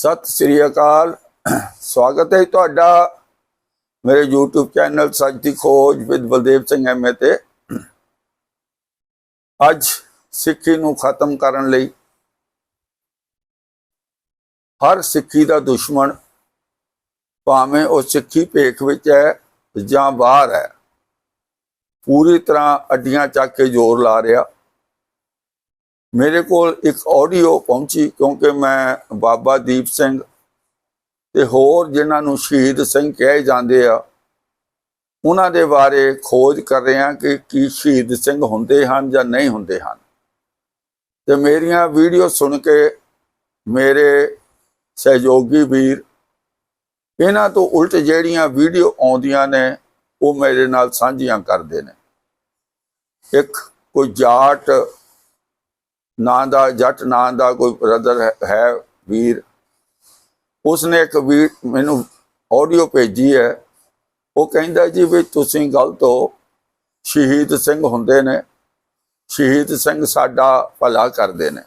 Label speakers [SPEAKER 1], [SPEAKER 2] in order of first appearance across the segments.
[SPEAKER 1] ਸਤਿ ਸ੍ਰੀ ਅਕਾਲ। ਸਵਾਗਤ ਹੈ ਤੁਹਾਡਾ ਮੇਰੇ YouTube ਚੈਨਲ ਸੱਚ ਦੀ ਖੋਜ ਵਿਦ ਬਲਦੇਵ ਸਿੰਘ ਐਮਏ ਤੇ। ਅੱਜ ਸਿੱਖੀ ਨੂੰ ਖਤਮ ਕਰਨ ਲਈ ਹਰ ਸਿੱਖੀ ਦਾ ਦੁਸ਼ਮਣ ਭਾਵੇਂ ਉਹ ਸਿੱਖੀ ਭੇਖ ਵਿੱਚ ਹੈ ਜਾਂ ਬਾਹਰ ਹੈ, ਪੂਰੀ ਤਰ੍ਹਾਂ ਅੱਡੀਆਂ ਚੱਕ ਕੇ ਜ਼ੋਰ ਲਾ ਰਿਹਾ। ਮੇਰੇ ਕੋਲ ਇੱਕ ਆਡੀਓ ਪਹੁੰਚੀ ਕਿਉਂਕਿ ਮੈਂ ਬਾਬਾ ਦੀਪ ਸਿੰਘ ਤੇ ਹੋਰ ਜਿਨ੍ਹਾਂ ਨੂੰ ਸ਼ਹੀਦ ਸਿੰਘ ਕਹੇ ਜਾਂਦੇ ਆ, ਉਹਨਾਂ ਦੇ ਬਾਰੇ ਖੋਜ ਕਰ ਰਿਹਾ ਕਿ ਕੀ ਸ਼ਹੀਦ ਸਿੰਘ ਹੁੰਦੇ ਹਨ ਜਾਂ ਨਹੀਂ ਹੁੰਦੇ ਹਨ। ਤੇ ਮੇਰੀਆਂ ਵੀਡੀਓ ਸੁਣ ਕੇ ਮੇਰੇ ਸਹਿਯੋਗੀ ਵੀਰ, ਇਹਨਾਂ ਤੋਂ ਉਲਟ ਜਿਹੜੀਆਂ ਵੀਡੀਓ ਆਉਂਦੀਆਂ ਨੇ, ਉਹ ਮੇਰੇ ਨਾਲ ਸਾਂਝੀਆਂ ਕਰਦੇ ਨੇ। ਇੱਕ ਕੋਈ ਜਾਟ ਨਾਂ ਦਾ, ਜੱਟ ਨਾਂ ਦਾ ਕੋਈ ਬ੍ਰਦਰ ਹੈ ਵੀਰ। ਉਸਨੇ ਇੱਕ ਵੀ ਮੈਨੂੰ ਆਡੀਓ ਭੇਜੀ ਹੈ। ਉਹ ਕਹਿੰਦਾ ਜੀ ਵੀ ਤੁਸੀਂ ਗਲਤ ਹੋ। ਸ਼ਹੀਦ ਸਿੰਘ ਹੁੰਦੇ ਨੇ। ਸ਼ਹੀਦ ਸਿੰਘ ਸਾਡਾ ਭਲਾ ਕਰਦੇ ਨੇ।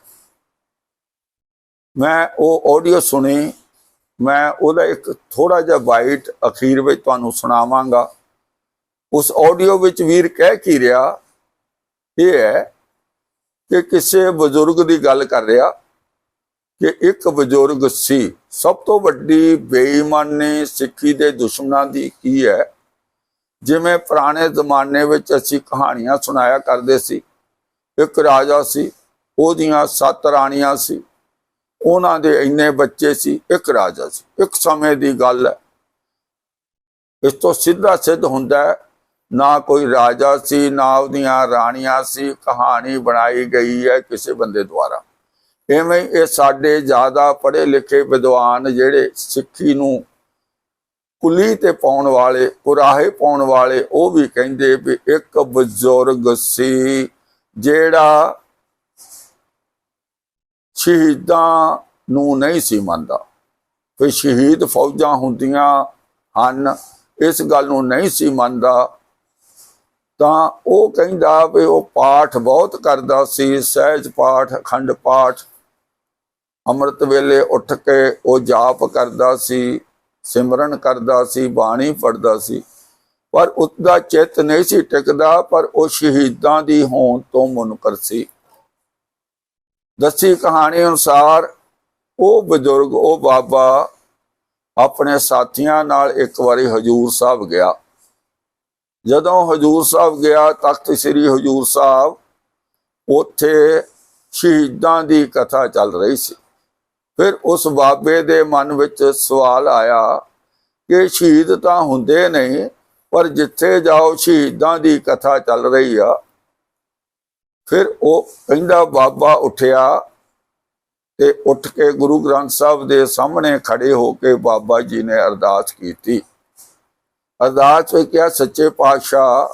[SPEAKER 1] ਮੈਂ ਉਹ ਆਡੀਓ ਸੁਣੀ। ਮੈਂ ਉਹਦਾ ਇੱਕ ਥੋੜਾ ਜਿਹਾ ਬਾਈਟ ਅਖੀਰ ਵਿੱਚ ਤੁਹਾਨੂੰ ਸੁਣਾਵਾਂਗਾ। ਉਸ ਆਡੀਓ ਵਿੱਚ ਵੀਰ ਕਹਿ ਕੀ ਰਿਹਾ, ਇਹ ਹੈ ਕਿ ਕਿਸੇ ਬਜ਼ੁਰਗ ਦੀ ਗੱਲ ਕਰ ਰਿਹਾ ਕਿ ਇੱਕ ਬਜ਼ੁਰਗ ਸੀ, ਸਭ ਤੋਂ ਵੱਡੀ ਬੇਈਮਾਨੀ ਸਿੱਖੀ ਦੇ ਦੁਸ਼ਮਣਾਂ ਦੀ ਕੀ ਹੈ? ਜਿਵੇਂ ਪੁਰਾਣੇ ਜ਼ਮਾਨੇ ਵਿੱਚ ਅਸੀਂ ਕਹਾਣੀਆਂ ਸੁਣਾਇਆ ਕਰਦੇ ਸੀ, ਇੱਕ ਰਾਜਾ ਸੀ, ਉਹਦੀਆਂ ਸੱਤ ਰਾਣੀਆਂ ਸੀ, ਉਹਨਾਂ ਦੇ ਇੰਨੇ ਬੱਚੇ ਸੀ, ਇੱਕ ਰਾਜਾ ਸੀ। ਇੱਕ ਸਮੇਂ ਦੀ ਗੱਲ ਹੈ। ਇਸ ਤੋਂ ਸਿੱਧਾ ਸਿੱਧ ਹੁੰਦਾ ਹੈ ਨਾ ਕੋਈ ਰਾਜਾ ਸੀ, ਨਾ ਉਹਦੀਆਂ ਰਾਣੀਆਂ ਸੀ, ਕਹਾਣੀ ਬਣਾਈ ਗਈ ਹੈ ਕਿਸੇ ਬੰਦੇ ਦੁਆਰਾ। ਐਵੇਂ ਇਹ ਸਾਡੇ ਜ਼ਿਆਦਾ ਪੜ੍ਹੇ ਲਿਖੇ ਵਿਦਵਾਨ ਜਿਹੜੇ ਸਿੱਖੀ ਨੂੰ ਕੁਲੀ ਤੇ ਪਾਉਣ ਵਾਲੇ, ਕੁਰਾਹੇ ਪਾਉਣ ਵਾਲੇ, ਉਹ ਵੀ ਕਹਿੰਦੇ ਵੀ ਇੱਕ ਬਜ਼ੁਰਗ ਸੀ ਜਿਹੜਾ ਸ਼ਹੀਦਾਂ ਨੂੰ ਨਹੀਂ ਸੀ ਮੰਨਦਾ। ਫਿਰ ਸ਼ਹੀਦ ਫੌਜਾਂ ਹੁੰਦੀਆਂ ਹਨ, ਇਸ ਗੱਲ ਨੂੰ ਨਹੀਂ ਸੀ ਮੰਨਦਾ। ਤਾਂ ਉਹ ਕਹਿੰਦਾ ਵੀ ਉਹ ਪਾਠ ਬਹੁਤ ਕਰਦਾ ਸੀ, ਸਹਿਜ ਪਾਠ, ਅਖੰਡ ਪਾਠ। ਅੰਮ੍ਰਿਤ ਵੇਲੇ ਉੱਠ ਕੇ ਉਹ ਜਾਪ ਕਰਦਾ ਸੀ, ਸਿਮਰਨ ਕਰਦਾ ਸੀ, ਬਾਣੀ ਪੜਦਾ ਸੀ। ਪਰ ਉਸਦਾ ਚਿੱਤ ਨਹੀਂ ਸੀ ਟਿਕਦਾ, ਪਰ ਉਹ ਸ਼ਹੀਦਾਂ ਦੀ ਹੋਂਦ ਤੋਂ ਮੁਨਕਰ ਸੀ। ਦੱਸੀ ਕਹਾਣੀ ਅਨੁਸਾਰ ਉਹ ਬਜ਼ੁਰਗ, ਉਹ ਬਾਬਾ ਆਪਣੇ ਸਾਥੀਆਂ ਨਾਲ ਇੱਕ ਵਾਰੀ ਹਜੂਰ ਸਾਹਿਬ ਗਿਆ। ਜਦੋਂ ਹਜੂਰ ਸਾਹਿਬ ਗਿਆ, ਤਖਤ ਸ੍ਰੀ ਹਜੂਰ ਸਾਹਿਬ, ਉੱਥੇ ਸ਼ਹੀਦਾਂ ਦੀ ਕਥਾ ਚੱਲ ਰਹੀ ਸੀ। ਫਿਰ ਉਸ ਬਾਬੇ ਦੇ ਮਨ ਵਿੱਚ ਸਵਾਲ ਆਇਆ ਕਿ ਸ਼ਹੀਦ ਤਾਂ ਹੁੰਦੇ ਨਹੀਂ, ਪਰ ਜਿੱਥੇ ਜਾਓ ਸ਼ਹੀਦਾਂ ਦੀ ਕਥਾ ਚੱਲ ਰਹੀ ਆ। ਫਿਰ ਉਹ ਕਹਿੰਦਾ, ਬਾਬਾ ਉੱਠਿਆ ਤੇ ਉੱਠ ਕੇ ਗੁਰੂ ਗ੍ਰੰਥ ਸਾਹਿਬ ਦੇ ਸਾਹਮਣੇ ਖੜੇ ਹੋ ਕੇ ਬਾਬਾ ਜੀ ਨੇ ਅਰਦਾਸ ਕੀਤੀ। ਅਰਦਾਸ ਵਿੱਚ ਕਿਹਾ, ਸੱਚੇ ਪਾਤਸ਼ਾਹ,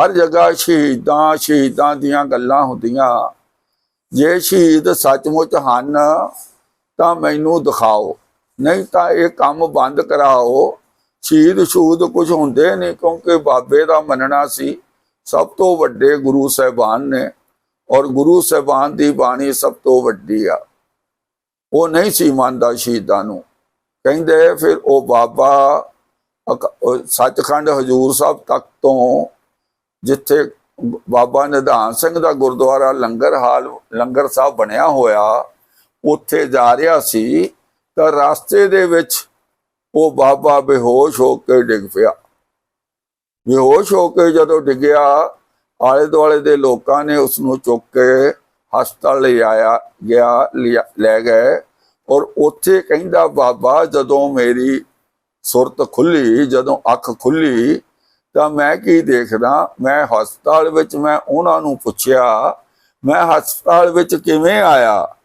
[SPEAKER 1] ਹਰ ਜਗ੍ਹਾ ਸ਼ਹੀਦਾਂ ਸ਼ਹੀਦਾਂ ਦੀਆਂ ਗੱਲਾਂ ਹੁੰਦੀਆਂ। ਜੇ ਸ਼ਹੀਦ ਸੱਚਮੁੱਚ ਹਨ, ਤਾਂ ਮੈਨੂੰ ਦਿਖਾਓ। ਨਹੀਂ ਤਾਂ ਇਹ ਕੰਮ ਬੰਦ ਕਰਾਓ। ਸ਼ਹੀਦ ਸ਼ੂਦ ਕੁਝ ਹੁੰਦੇ ਨਹੀਂ, ਕਿਉਂਕਿ ਬਾਬੇ ਦਾ ਮੰਨਣਾ ਸੀ, ਸਭ ਤੋਂ ਵੱਡੇ ਗੁਰੂ ਸਾਹਿਬਾਨ ਨੇ। ਔਰ ਗੁਰੂ ਸਾਹਿਬਾਨ ਦੀ ਬਾਣੀ ਸਭ ਤੋਂ ਵੱਡੀ ਆ। ਉਹ ਨਹੀਂ ਸੀ ਮੰਨਦਾ ਸ਼ਹੀਦਾਂ ਨੂੰ। ਕਹਿੰਦੇ ਫਿਰ ਉਹ ਬਾਬਾ ਸੱਚਖੰਡ ਹਜੂਰ ਸਾਹਿਬ ਤੱਕ ਤੋਂ ਜਿੱਥੇ ਬਾਬਾ ਨਿਧਾਨ ਸਿੰਘ ਦਾ ਗੁਰਦੁਆਰਾ ਲੰਗਰ ਹਾਲ, ਲੰਗਰ ਸਾਹਿਬ ਬਣਿਆ ਹੋਇਆ, ਉੱਥੇ ਜਾ ਰਿਹਾ ਸੀ, ਤਾਂ ਰਸਤੇ ਦੇ ਵਿੱਚ ਉਹ ਬਾਬਾ ਬੇਹੋਸ਼ ਹੋ ਕੇ ਡਿੱਗ ਪਿਆ। ਬੇਹੋਸ਼ ਹੋ ਕੇ ਜਦੋਂ ਡਿੱਗਿਆ ਆਲੇ ਦੁਆਲੇ ਦੇ ਲੋਕਾਂ ਨੇ ਉਸ ਨੂੰ ਚੁੱਕ ਕੇ ਹਸਪਤਾਲ ਲਿਆਇਆ ਗਿਆ, ਲਿਆ- ਲੈ ਗਏ, ਔਰ ਉੱਥੇ ਕਹਿੰਦਾ, ਬਾਬਾ, ਜਦੋਂ ਮੇਰੀ ਸੁਰਤ ਖੁੱਲੀ, ਜਦੋਂ ਅੱਖ ਖੁੱਲੀ, ਤਾਂ ਮੈਂ ਕੀ ਦੇਖਦਾ? ਮੈਂ ਹਸਪਤਾਲ ਵਿੱਚ ਮੈਂ ਉਹਨਾਂ ਨੂੰ ਪੁੱਛਿਆ, ਮੈਂ ਹਸਪਤਾਲ ਵਿੱਚ ਕਿਵੇਂ ਆਇਆ?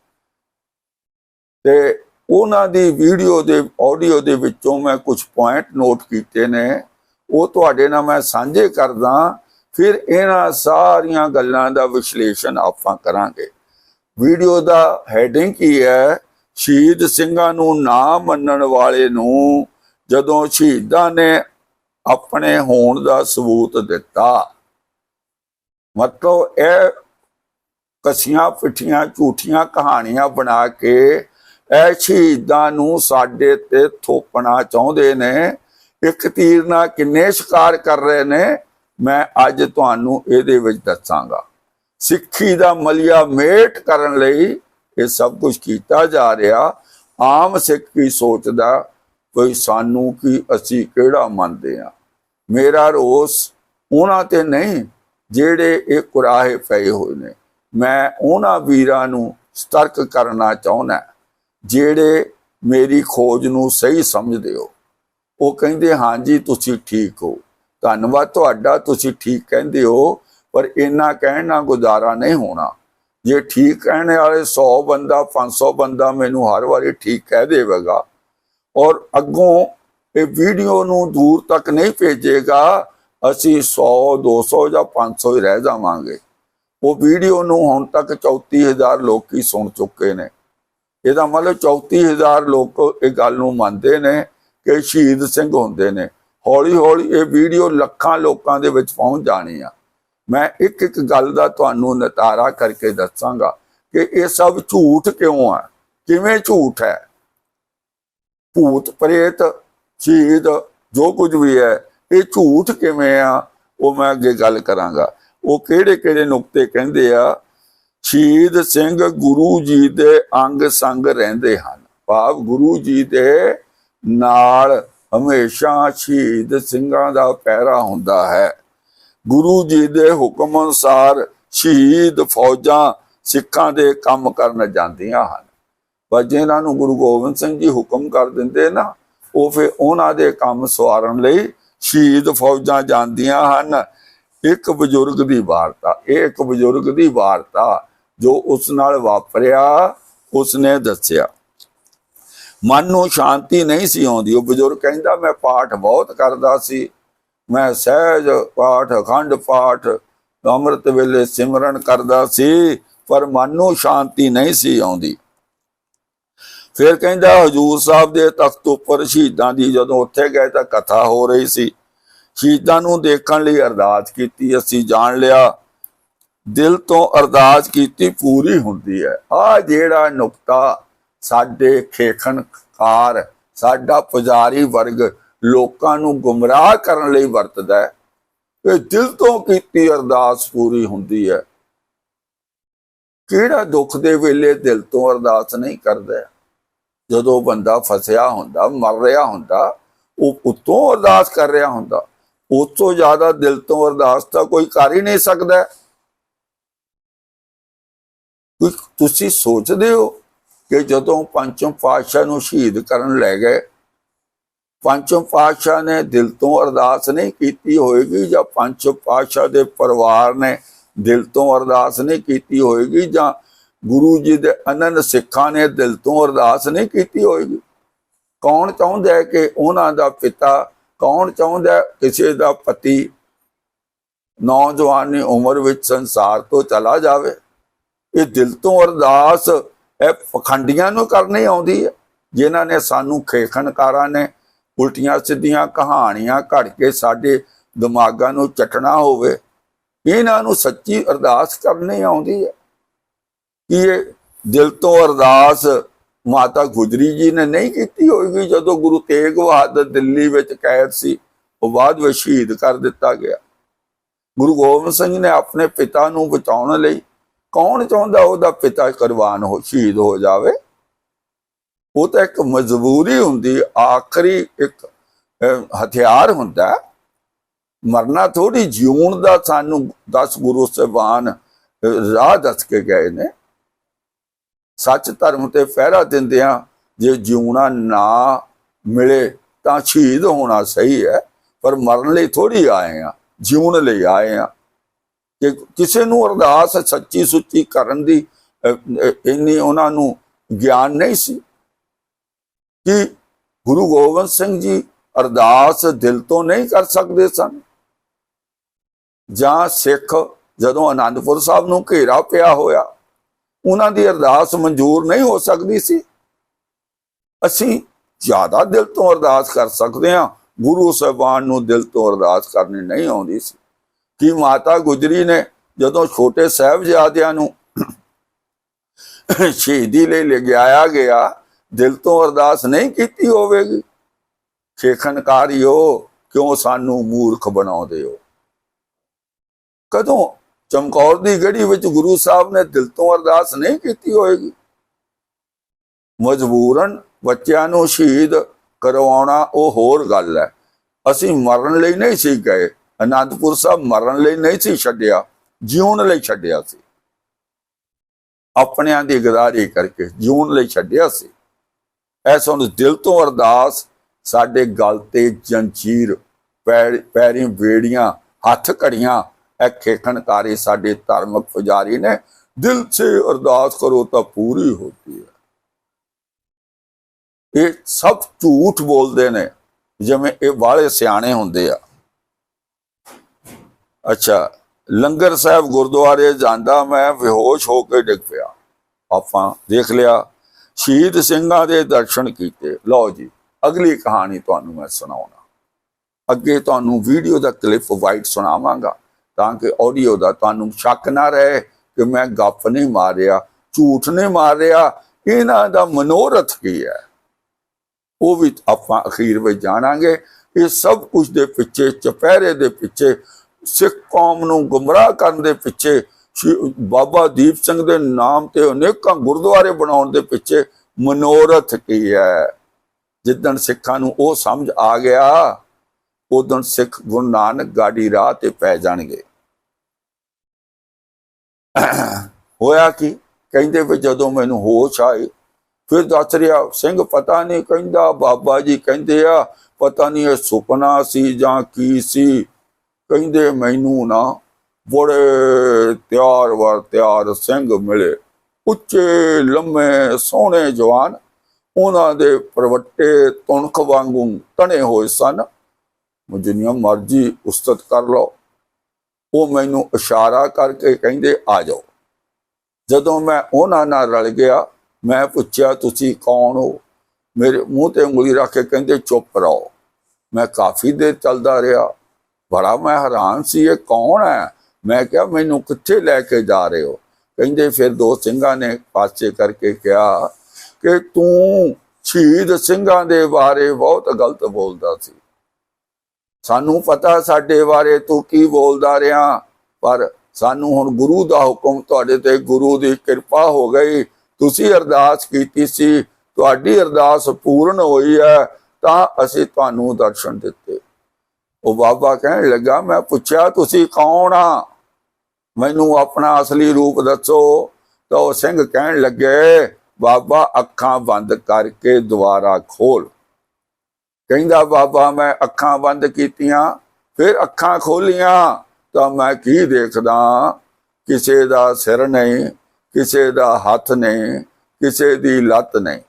[SPEAKER 1] ਤੇ ਉਹਨਾਂ ਦੀ ਵੀਡੀਓ ਦੇ, ਆਡੀਓ ਦੇ ਵਿੱਚੋਂ ਮੈਂ ਕੁਝ ਪੁਆਇੰਟ ਨੋਟ ਕੀਤੇ ਨੇ। ਉਹ ਤੁਹਾਡੇ ਨਾਲ ਮੈਂ ਸਾਂਝੇ ਕਰਦਾ, ਫਿਰ ਇਹਨਾਂ ਸਾਰੀਆਂ ਗੱਲਾਂ ਦਾ ਵਿਸ਼ਲੇਸ਼ਣ ਆਪਾਂ ਕਰਾਂਗੇ। ਵੀਡੀਓ ਦਾ ਹੈਡਿੰਗ ਕੀ ਹੈ? ਸ਼ਹੀਦ ਸਿੰਘਾਂ ਨੂੰ ਨਾ ਮੰਨਣ ਵਾਲੇ ਨੂੰ ਜਦੋਂ ਸ਼ਹੀਦਾਂ ਨੇ ਆਪਣੇ ਹੋਣ ਦਾ ਸਬੂਤ ਦਿੱਤਾ, ਮਤਲਬ ਇਹ ਕਸੀਆਂ ਪਿੱਠੀਆਂ ਝੂਠੀਆਂ ਕਹਾਣੀਆਂ ਬਣਾ ਕੇ ਇਹ ਸ਼ਹੀਦਾਂ ਨੂੰ ਸਾਡੇ ਤੇ ਥੋਪਣਾ ਚਾਹੁੰਦੇ ਨੇ, ਇੱਕ ਤੀਰ ਨਾਲ ਕਿੰਨੇ ਸ਼ਿਕਾਰ ਕਰ ਰਹੇ ਨੇ, ਮੈਂ ਅੱਜ ਤੁਹਾਨੂੰ ਇਹਦੇ ਵਿੱਚ ਦੱਸਾਂਗਾ। ਸਿੱਖੀ ਦਾ ਮਲਿਆ ਮੇਟ ਕਰਨ ਲਈ ਇਹ ਸਭ ਕੁਝ ਕੀਤਾ ਜਾ ਰਿਹਾ। ਆਮ ਸਿੱਖ ਕੀ ਸੋਚਦਾ ਕੋਈ ਸਾਨੂੰ ਕੀ ਅਸੀਂ ਕਿਹੜਾ ਮੰਨਦੇ ਆ ਮੇਰਾ ਰੋਸ ਉਹਨਾਂ ਤੇ ਨਹੀਂ, ਜਿਹੜੇ ਇਹ ਕੁਰਾਹੇ ਪਏ ਹੋਏ ਨੇ। ਮੈਂ ਉਹਨਾਂ ਵੀਰਾਂ ਨੂੰ ਸਤਰਕ ਕਰਨਾ ਚਾਹੁੰਦਾ ਜਿਹੜੇ ਮੇਰੀ ਖੋਜ ਨੂੰ ਸਹੀ ਸਮਝਦੇ ਹੋ। ਉਹ ਕਹਿੰਦੇ ਹਾਂਜੀ ਤੁਸੀਂ ਠੀਕ ਹੋ। ਧੰਨਵਾਦ ਤੁਹਾਡਾ, ਤੁਸੀਂ ਠੀਕ ਕਹਿੰਦੇ ਹੋ, ਪਰ ਇੰਨਾ ਕਹਿਣ ਨਾਲ ਗੁਜ਼ਾਰਾ ਨਹੀਂ ਹੋਣਾ। ਜੇ ਠੀਕ ਕਹਿਣ ਵਾਲੇ 100 ਬੰਦਾ 500 ਬੰਦਾ ਮੈਨੂੰ ਹਰ ਵਾਰੀ ਠੀਕ ਕਹਿ ਦੇਵੇਗਾ ਔਰ ਅੱਗੋਂ ਇਹ ਵੀਡੀਓ ਨੂੰ ਦੂਰ ਤੱਕ ਨਹੀਂ ਭੇਜੇਗਾ, ਅਸੀਂ 100 200 ਜਾਂ 500 ਹੀ ਰਹਿ ਜਾਵਾਂਗੇ। ਉਹ ਵੀਡੀਓ ਨੂੰ ਹੁਣ ਤੱਕ 34000 ਲੋਕੀ ਸੁਣ ਚੁੱਕੇ ਨੇ। ਇਹਦਾ ਮਤਲਬ 34000 ਲੋਕ ਇਹ ਗੱਲ ਨੂੰ ਮੰਨਦੇ ਨੇ ਕਿ ਸ਼ਹੀਦ ਸਿੰਘ ਹੁੰਦੇ ਨੇ। ਹੌਲੀ ਹੌਲੀ ਇਹ ਵੀਡੀਓ ਲੱਖਾਂ ਲੋਕਾਂ ਦੇ ਵਿੱਚ ਪਹੁੰਚ ਜਾਣੀ ਆ। ਮੈਂ ਇੱਕ ਇੱਕ ਗੱਲ ਦਾ ਤੁਹਾਨੂੰ ਨਤਾਰਾ ਕਰਕੇ ਦੱਸਾਂਗਾ ਕਿ ਇਹ ਸਭ ਝੂਠ ਕਿਉਂ ਆ? ਕਿਵੇਂ ਝੂਠ ਹੈ? ਭੂਤ ਪ੍ਰੇਤ ਸ਼ਹੀਦ ਜੋ ਕੁਝ ਵੀ ਹੈ, ਇਹ ਝੂਠ ਕਿਵੇਂ ਆ, ਉਹ ਮੈਂ ਅੱਗੇ ਗੱਲ ਕਰਾਂਗਾ। ਉਹ ਕਿਹੜੇ ਕਿਹੜੇ ਨੁਕਤੇ ਕਹਿੰਦੇ ਆ, ਸ਼ਹੀਦ ਸਿੰਘ ਗੁਰੂ ਜੀ ਦੇ ਅੰਗ ਸੰਗ ਰਹਿੰਦੇ ਹਨ। ਭਾਵ ਗੁਰੂ ਜੀ ਦੇ ਨਾਲ ਹਮੇਸ਼ਾ ਸ਼ਹੀਦ ਸਿੰਘਾਂ ਦਾ ਪਹਿਰਾ ਹੁੰਦਾ ਹੈ। ਗੁਰੂ ਜੀ ਦੇ ਹੁਕਮ ਅਨੁਸਾਰ ਸ਼ਹੀਦ ਫੌਜਾਂ ਸਿੱਖਾਂ ਦੇ ਕੰਮ ਕਰਨ ਜਾਂਦੀਆਂ ਹਨ। ਪਰ ਜਿਹਨਾਂ ਨੂੰ ਗੁਰੂ ਗੋਬਿੰਦ ਸਿੰਘ ਜੀ ਹੁਕਮ ਕਰ ਦਿੰਦੇ ਨਾ, ਉਹ ਫਿਰ ਉਹਨਾਂ ਦੇ ਕੰਮ ਸਵਾਰਨ ਲਈ ਸ਼ਹੀਦ ਫੌਜਾਂ ਜਾਂਦੀਆਂ ਹਨ। ਇੱਕ ਬਜ਼ੁਰਗ ਦੀ ਵਾਰਤਾ, ਇਹ ਇੱਕ ਬਜ਼ੁਰਗ ਦੀ ਵਾਰਤਾ ਜੋ ਉਸ ਨਾਲ ਵਾਪਰਿਆ, ਉਸਨੇ ਦੱਸਿਆ। ਮਨ ਨੂੰ ਸ਼ਾਂਤੀ ਨਹੀਂ ਸੀ ਆਉਂਦੀ, ਉਹ ਬਜ਼ੁਰਗ ਕਹਿੰਦਾ, ਮੈਂ ਪਾਠ ਬਹੁਤ ਕਰਦਾ ਸੀ। ਮੈਂ ਸਹਿਜ ਪਾਠ, ਅਖੰਡ ਪਾਠ, ਅੰਮ੍ਰਿਤ ਵੇਲੇ ਸਿਮਰਨ ਕਰਦਾ ਸੀ, ਪਰ ਮਨ ਨੂੰ ਸ਼ਾਂਤੀ ਨਹੀਂ ਸੀ ਆਉਂਦੀ। ਫਿਰ ਕਹਿੰਦਾ ਹਜੂਰ ਸਾਹਿਬ ਦੇ ਤਖਤ ਉੱਪਰ ਸ਼ਹੀਦਾਂ ਦੀ ਜਦੋਂ ਉੱਥੇ ਗਏ ਤਾਂ ਕਥਾ ਹੋ ਰਹੀ ਸੀ। ਸ਼ਹੀਦਾਂ ਨੂੰ ਦੇਖਣ ਲਈ ਅਰਦਾਸ ਕੀਤੀ, ਅਸੀਂ ਜਾਣ ਲਿਆ। ਦਿਲ ਤੋਂ ਅਰਦਾਸ ਕੀਤੀ, ਪੂਰੀ ਹੁੰਦੀ ਹੈ। ਆ ਜਿਹੜਾ ਨੁਕਤਾ ਸਾਡੇ ਖੇਖਣਕਾਰ ਸਾਡਾ ਪੁਜਾਰੀ ਵਰਗ ਲੋਕਾਂ ਨੂੰ ਗੁੰਮਰਾਹ ਕਰਨ ਲਈ ਵਰਤਦਾ ਹੈ, ਇਹ ਦਿਲ ਤੋਂ ਕੀਤੀ ਅਰਦਾਸ ਪੂਰੀ ਹੁੰਦੀ ਹੈ। ਕਿਹੜਾ ਦੁੱਖ ਦੇ ਵੇਲੇ ਦਿਲ ਤੋਂ ਅਰਦਾਸ ਨਹੀਂ ਕਰਦਾ? ਜਦੋਂ ਬੰਦਾ ਫਸਿਆ ਹੁੰਦਾ, ਮਰ ਰਿਹਾ ਹੁੰਦਾ, ਉਹ ਉਤੋਂ ਅਰਦਾਸ ਕਰ ਰਿਹਾ ਹੁੰਦਾ ਉਸ ਤੋਂ ਜ਼ਿਆਦਾ ਦਿਲ ਤੋਂ ਅਰਦਾਸ ਤਾਂ ਕੋਈ ਕਰ ਹੀ ਨਹੀਂ ਸਕਦਾ। ਤੁਸੀਂ ਸੋਚਦੇ ਹੋ ਕਿ ਜਦੋਂ ਪੰਚਮ ਪਾਤਸ਼ਾਹ ਨੂੰ ਸ਼ਹੀਦ ਕਰਨ ਲੈ ਗਏ, ਪੰਚਮ ਪਾਤਸ਼ਾਹ ਨੇ ਦਿਲ ਤੋਂ ਅਰਦਾਸ ਨਹੀਂ ਕੀਤੀ ਹੋਏਗੀ ਜਾਂ ਪੰਚਮ ਪਾਤਸ਼ਾਹ ਦੇ ਪਰਿਵਾਰ ਨੇ ਦਿਲ ਤੋਂ ਅਰਦਾਸ ਨਹੀਂ ਕੀਤੀ ਹੋਏਗੀ ਜਾਂ ਗੁਰੂ ਜੀ ਦੇ ਅਨੰਦ ਸਿੱਖਾਂ ਨੇ ਦਿਲ ਤੋਂ ਅਰਦਾਸ ਨਹੀਂ ਕੀਤੀ ਹੋਏਗੀ। ਕੌਣ ਚਾਹੁੰਦਾ ਹੈ ਕਿ ਉਹਨਾਂ ਦਾ ਪਿਤਾ, ਕੌਣ ਚਾਹੁੰਦਾ ਕਿਸੇ ਦਾ ਪਤੀ ਨੌਜਵਾਨੀ ਉਮਰ ਵਿੱਚ ਸੰਸਾਰ ਤੋਂ ਚਲਾ ਜਾਵੇ? ਇਹ ਦਿਲ ਤੋਂ ਅਰਦਾਸ ਇਹ ਪਖੰਡੀਆਂ ਨੂੰ ਕਰਨੀ ਆਉਂਦੀ ਹੈ, ਜਿਨ੍ਹਾਂ ਨੇ ਸਾਨੂੰ ਖੇਖਣਕਾਰਾਂ ਨੇ ਉਲਟੀਆਂ ਸਿੱਧੀਆਂ ਕਹਾਣੀਆਂ ਘੜ ਕੇ ਸਾਡੇ ਦਿਮਾਗਾਂ ਨੂੰ ਚਟਣਾ ਹੋਵੇ। ਇਹਨਾਂ ਨੂੰ ਸੱਚੀ ਅਰਦਾਸ ਕਰਨੀ ਆਉਂਦੀ ਹੈ। ਕਿ ਇਹ ਦਿਲ ਤੋਂ ਅਰਦਾਸ ਮਾਤਾ ਗੁਜਰੀ ਜੀ ਨੇ ਨਹੀਂ ਕੀਤੀ ਹੋਏਗੀ? ਜਦੋਂ ਗੁਰੂ ਤੇਗ ਬਹਾਦਰ ਦਿੱਲੀ ਵਿੱਚ ਕੈਦ ਸੀ, ਉਹ ਬਾਅਦ ਵਿੱਚ ਸ਼ਹੀਦ ਕਰ ਦਿੱਤਾ ਗਿਆ। ਗੁਰੂ ਗੋਬਿੰਦ ਸਿੰਘ ਨੇ ਆਪਣੇ ਪਿਤਾ ਨੂੰ ਬਚਾਉਣ ਲਈ ਕੌਣ ਚਾਹੁੰਦਾ ਉਹਦਾ ਪਿਤਾ ਕੁਰਬਾਨ ਹੋ, ਸ਼ਹੀਦ ਹੋ ਜਾਵੇ? ਉਹ ਤਾਂ ਇੱਕ ਮਜਬੂਰੀ ਹੁੰਦੀ, ਆਖਰੀ ਇੱਕ ਹਥਿਆਰ ਹੁੰਦਾ। ਮਰਨਾ ਥੋੜੀ ਜਿਉਣ ਦਾ ਸਾਨੂੰ 10 ਗੁਰੂ ਸਾਹਿਬਾਨ ਰਾਹ ਦੱਸ ਕੇ ਗਏ ਨੇ। ਸੱਚ ਧਰਮ ਤੇ ਪਹਿਰਾ ਦਿੰਦਿਆਂ ਜੇ ਜਿਉਣਾ ਨਾ ਮਿਲੇ ਤਾਂ ਸ਼ਹੀਦ ਹੋਣਾ ਸਹੀ ਹੈ, ਪਰ ਮਰਨ ਲਈ ਥੋੜੀ ਆਏ ਆ ਜਿਉਣ ਲਈ ਆਏ ਆ ਕਿ ਕਿਸੇ ਨੂੰ ਅਰਦਾਸ ਸੱਚੀ ਸੁੱਚੀ ਕਰਨ ਦੀ ਇੰਨੀ ਉਹਨਾਂ ਨੂੰ ਗਿਆਨ ਨਹੀਂ ਸੀ। ਕਿ ਗੁਰੂ ਗੋਬਿੰਦ ਸਿੰਘ ਜੀ ਅਰਦਾਸ ਦਿਲ ਤੋਂ ਨਹੀਂ ਕਰ ਸਕਦੇ ਸਨ। ਜਾਂ ਸਿੱਖ ਜਦੋਂ ਆਨੰਦਪੁਰ ਸਾਹਿਬ ਨੂੰ ਘੇਰਾ ਪਿਆ ਹੋਇਆ ਉਹਨਾਂ ਦੀ ਅਰਦਾਸ ਮਨਜ਼ੂਰ ਨਹੀਂ ਹੋ ਸਕਦੀ ਸੀ। ਅਸੀਂ ਜ਼ਿਆਦਾ ਦਿਲ ਤੋਂ ਅਰਦਾਸ ਕਰ ਸਕਦੇ ਹਾਂ। ਗੁਰੂ ਸਾਹਿਬਾਨ ਨੂੰ ਦਿਲ ਤੋਂ ਅਰਦਾਸ ਕਰਨੀ ਨਹੀਂ ਆਉਂਦੀ ਸੀ। ਕਿ ਮਾਤਾ ਗੁਜਰੀ ਨੇ ਜਦੋਂ ਛੋਟੇ ਸਾਹਿਬਜ਼ਾਦਿਆਂ ਨੂੰ ਸ਼ਹੀਦੀ ਲਈ ਲਿਜਾਇਆ ਗਿਆ, ਦਿਲ ਤੋਂ ਅਰਦਾਸ ਨਹੀਂ ਕੀਤੀ ਹੋਵੇਗੀ? ਖੇਖਣਕਾਰੀਓ, ਕਿਉਂ ਸਾਨੂੰ ਮੂਰਖ ਬਣਾਉਂਦੇ ਹੋ? ਕਦੋਂ ਚਮਕੌਰ ਦੀ ਗੜੀ ਵਿੱਚ ਗੁਰੂ ਸਾਹਿਬ ਨੇ ਦਿਲ ਤੋਂ ਅਰਦਾਸ ਨਹੀਂ ਕੀਤੀ ਹੋਏਗੀ। ਮਜਬੂਰਨ ਬੱਚਿਆਂ ਨੂੰ ਸ਼ਹੀਦ ਕਰਵਾਉਣਾ ਉਹ ਹੋਰ ਗੱਲ ਹੈ। ਅਸੀਂ ਮਰਨ ਲਈ ਨਹੀਂ ਸੀ ਗਏ। ਅਨੰਦਪੁਰ ਸਾਹਿਬ ਮਰਨ ਲਈ ਨਹੀਂ ਸੀ ਛੱਡਿਆ, ਜਿਉਣ ਲਈ ਛੱਡਿਆ ਸੀ। ਆਪਣਿਆਂ ਦੀ ਗਦਾਰੀ ਕਰਕੇ ਜਿਉਣ ਲਈ ਛੱਡਿਆ ਸੀ। ਐਸਾ ਨੂੰ ਦਿਲ ਤੋਂ ਅਰਦਾਸ, ਸਾਡੇ ਗਲ ਤੇ ਜੰਜੀਰ, ਪੈਰ- ਪੈਰੀਂ ਵੇੜੀਆਂ, ਹੱਥ ਘੜੀਆਂ ਇਹ ਖੇਖਣਕਾਰੀ ਸਾਡੇ ਧਾਰਮਿਕ ਪੁਜਾਰੀ ਨੇ, ਦਿਲ ਸੇ ਅਰਦਾਸ ਕਰੋ ਤਾਂ ਪੂਰੀ ਹੋਤੀ ਹੈ। ਇਹ ਸਭ ਝੂਠ ਬੋਲਦੇ ਨੇ, ਜਿਵੇਂ ਇਹ ਵਾਲੇ ਸਿਆਣੇ ਹੁੰਦੇ ਆ। ਅੱਛਾ, ਲੰਗਰ ਸਾਹਿਬ ਗੁਰਦੁਆਰੇ ਜਾਂਦਾ ਮੈਂ, ਬੇਹੋਸ਼ ਹੋ ਕੇ ਡਿੱਗ ਪਿਆ। ਆਪਾਂ ਦੇਖ ਲਿਆ, ਸ਼ਹੀਦ ਸਿੰਘਾਂ ਦੇ ਦਰਸ਼ਨ ਕੀਤੇ। ਲਓ ਜੀ, ਅਗਲੀ ਕਹਾਣੀ ਤੁਹਾਨੂੰ ਮੈਂ ਸੁਣਾਉਣਾ। ਅੱਗੇ ਤੁਹਾਨੂੰ ਵੀਡੀਓ ਦਾ ਕਲਿੱਪ ਵਾਈਟ ਸੁਣਾਵਾਂਗਾ। ਤਾਂ ਕਿ ਆਡੀਓ ਦਾ ਤੁਹਾਨੂੰ ਸ਼ੱਕ ਨਾ ਰਹੇ ਕਿ ਮੈਂ ਗੱਪ ਨਹੀਂ ਮਾਰਿਆ, ਝੂਠ ਨਹੀਂ ਮਾਰਿਆ। ਇਹਨਾਂ ਦਾ ਮਨੋਰਥ ਕੀ ਹੈ? ਉਹ ਵੀ ਆਪਾਂ ਅਖੀਰ ਵਿੱਚ ਜਾਣਾਂਗੇ। ਇਹ ਸਭ ਕੁਝ ਦੇ ਪਿੱਛੇ, ਚਪਹਿਰੇ ਦੇ ਪਿੱਛੇ, ਸਿੱਖ ਕੌਮ ਨੂੰ ਗੁੰਮਰਾਹ ਕਰਨ ਦੇ ਪਿੱਛੇ, ਸ਼੍ਰੀ ਬਾਬਾ ਦੀਪ ਸਿੰਘ ਦੇ ਨਾਮ ਤੇ ਅਨੇਕਾਂ ਗੁਰਦੁਆਰੇ ਬਣਾਉਣ ਦੇ ਪਿੱਛੇ ਮਨੋਰਥ ਕੀ ਹੈ? ਜਿੱਦਣ ਸਿੱਖਾਂ ਨੂੰ ਉਹ ਸਮਝ ਆ ਗਿਆ, ਉਦੋਂ ਸਿੱਖ ਗੁਰੂ ਨਾਨਕ ਗਾਡੀ ਰਾਹ ਤੇ ਪੈ ਜਾਣਗੇ। ਹੋਇਆ ਕੀ? ਕਹਿੰਦੇ ਵੀ ਜਦੋਂ ਮੈਨੂੰ ਹੋਸ਼ ਆਏ, ਫਿਰ ਦੱਸ ਰਿਹਾ, ਸਿੰਘ, ਪਤਾ ਨਹੀਂ ਕਹਿੰਦਾ, ਬਾਬਾ ਜੀ ਕਹਿੰਦੇ ਆ, ਪਤਾ ਨਹੀਂ ਇਹ ਸੁਪਨਾ ਸੀ ਜਾਂ ਕੀ ਸੀ? ਕਹਿੰਦੇ, ਮੈਨੂੰ ਨਾ ਬੜੇ ਤਿਆਰ ਵਰ ਤਿਆਰ ਸਿੰਘ ਮਿਲੇ। ਉੱਚੇ, ਲੰਮੇ, ਸੋਹਣੇ ਜਵਾਨ, ਉਹਨਾਂ ਦੇ ਪਰਵੱਟੇ ਤੁਣਖ ਵਾਂਗੂ ਤਣੇ ਹੋਏ ਸਨ। ਜਿੰਨੀਆਂ ਮਰਜ਼ੀ ਉਸਤਤ ਕਰ ਲਓ। ਉਹ ਮੈਨੂੰ ਇਸ਼ਾਰਾ ਕਰਕੇ ਕਹਿੰਦੇ, ਆ ਜਾਓ। ਜਦੋਂ ਮੈਂ ਉਹਨਾਂ ਨਾਲ ਰਲ ਗਿਆ, ਮੈਂ ਪੁੱਛਿਆ, ਤੁਸੀਂ ਕੌਣ ਹੋ? ਮੇਰੇ ਮੂੰਹ ਤੇ ਉਂਗਲੀ ਰੱਖ ਕੇ ਕਹਿੰਦੇ, ਚੁੱਪ ਰਹੋ। ਮੈਂ ਕਾਫੀ ਦੇਰ ਚੱਲਦਾ ਰਿਹਾ। ਬੜਾ ਮੈਂ ਹੈਰਾਨ ਸੀ, ਇਹ ਕੌਣ ਹੈ? ਮੈਂ ਕਿਹਾ, ਮੈਨੂੰ ਕਿੱਥੇ ਲੈ ਕੇ ਜਾ ਰਹੇ ਹੋ? ਕਹਿੰਦੇ, ਫਿਰ ਦੋ ਸਿੰਘਾਂ ਨੇ ਪਾਸੇ ਕਰਕੇ ਕਿਹਾ ਕਿ, ਤੂੰ ਸ਼ਹੀਦ ਸਿੰਘਾਂ ਦੇ ਬਾਰੇ ਬਹੁਤ ਗਲਤ ਬੋਲਦਾ ਸੀ। ਸਾਨੂੰ ਪਤਾ ਸਾਡੇ ਬਾਰੇ ਤੂੰ ਕੀ ਬੋਲਦਾ ਰਿਹਾ, ਪਰ ਸਾਨੂੰ ਹੁਣ ਗੁਰੂ ਦਾ ਹੁਕਮ ਤੁਹਾਡੇ ਤੇ ਗੁਰੂ ਦੀ ਕਿਰਪਾ ਹੋ ਗਈ। ਤੁਸੀਂ ਅਰਦਾਸ ਕੀਤੀ ਸੀ, ਤੁਹਾਡੀ ਅਰਦਾਸ ਪੂਰਨ ਹੋਈ ਹੈ, ਤਾਂ ਅਸੀਂ ਤੁਹਾਨੂੰ ਦਰਸ਼ਨ ਦਿੱਤੇ। ਉਹ ਬਾਬਾ ਕਹਿਣ ਲੱਗਾ, ਮੈਂ ਪੁੱਛਿਆ, ਤੁਸੀਂ ਕੌਣ ਆ? ਮੈਨੂੰ ਆਪਣਾ ਅਸਲੀ ਰੂਪ ਦੱਸੋ। ਤਾਂ ਉਹ ਸਿੰਘ ਕਹਿਣ ਲੱਗੇ, ਬਾਬਾ, ਅੱਖਾਂ ਬੰਦ ਕਰਕੇ ਦੁਬਾਰਾ ਖੋਲ ਕਹਿੰਦਾ, ਬਾਬਾ ਮੈਂ ਅੱਖਾਂ ਬੰਦ ਕੀਤੀਆਂ, ਫਿਰ ਅੱਖਾਂ ਖੋਲੀਆਂ, ਤਾਂ ਮੈਂ ਕੀ ਦੇਖਦਾ? ਕਿਸੇ ਦਾ ਸਿਰ ਨਹੀਂ, ਕਿਸੇ ਦਾ ਹੱਥ ਨਹੀਂ, ਕਿਸੇ ਦੀ ਲੱਤ ਨਹੀਂ।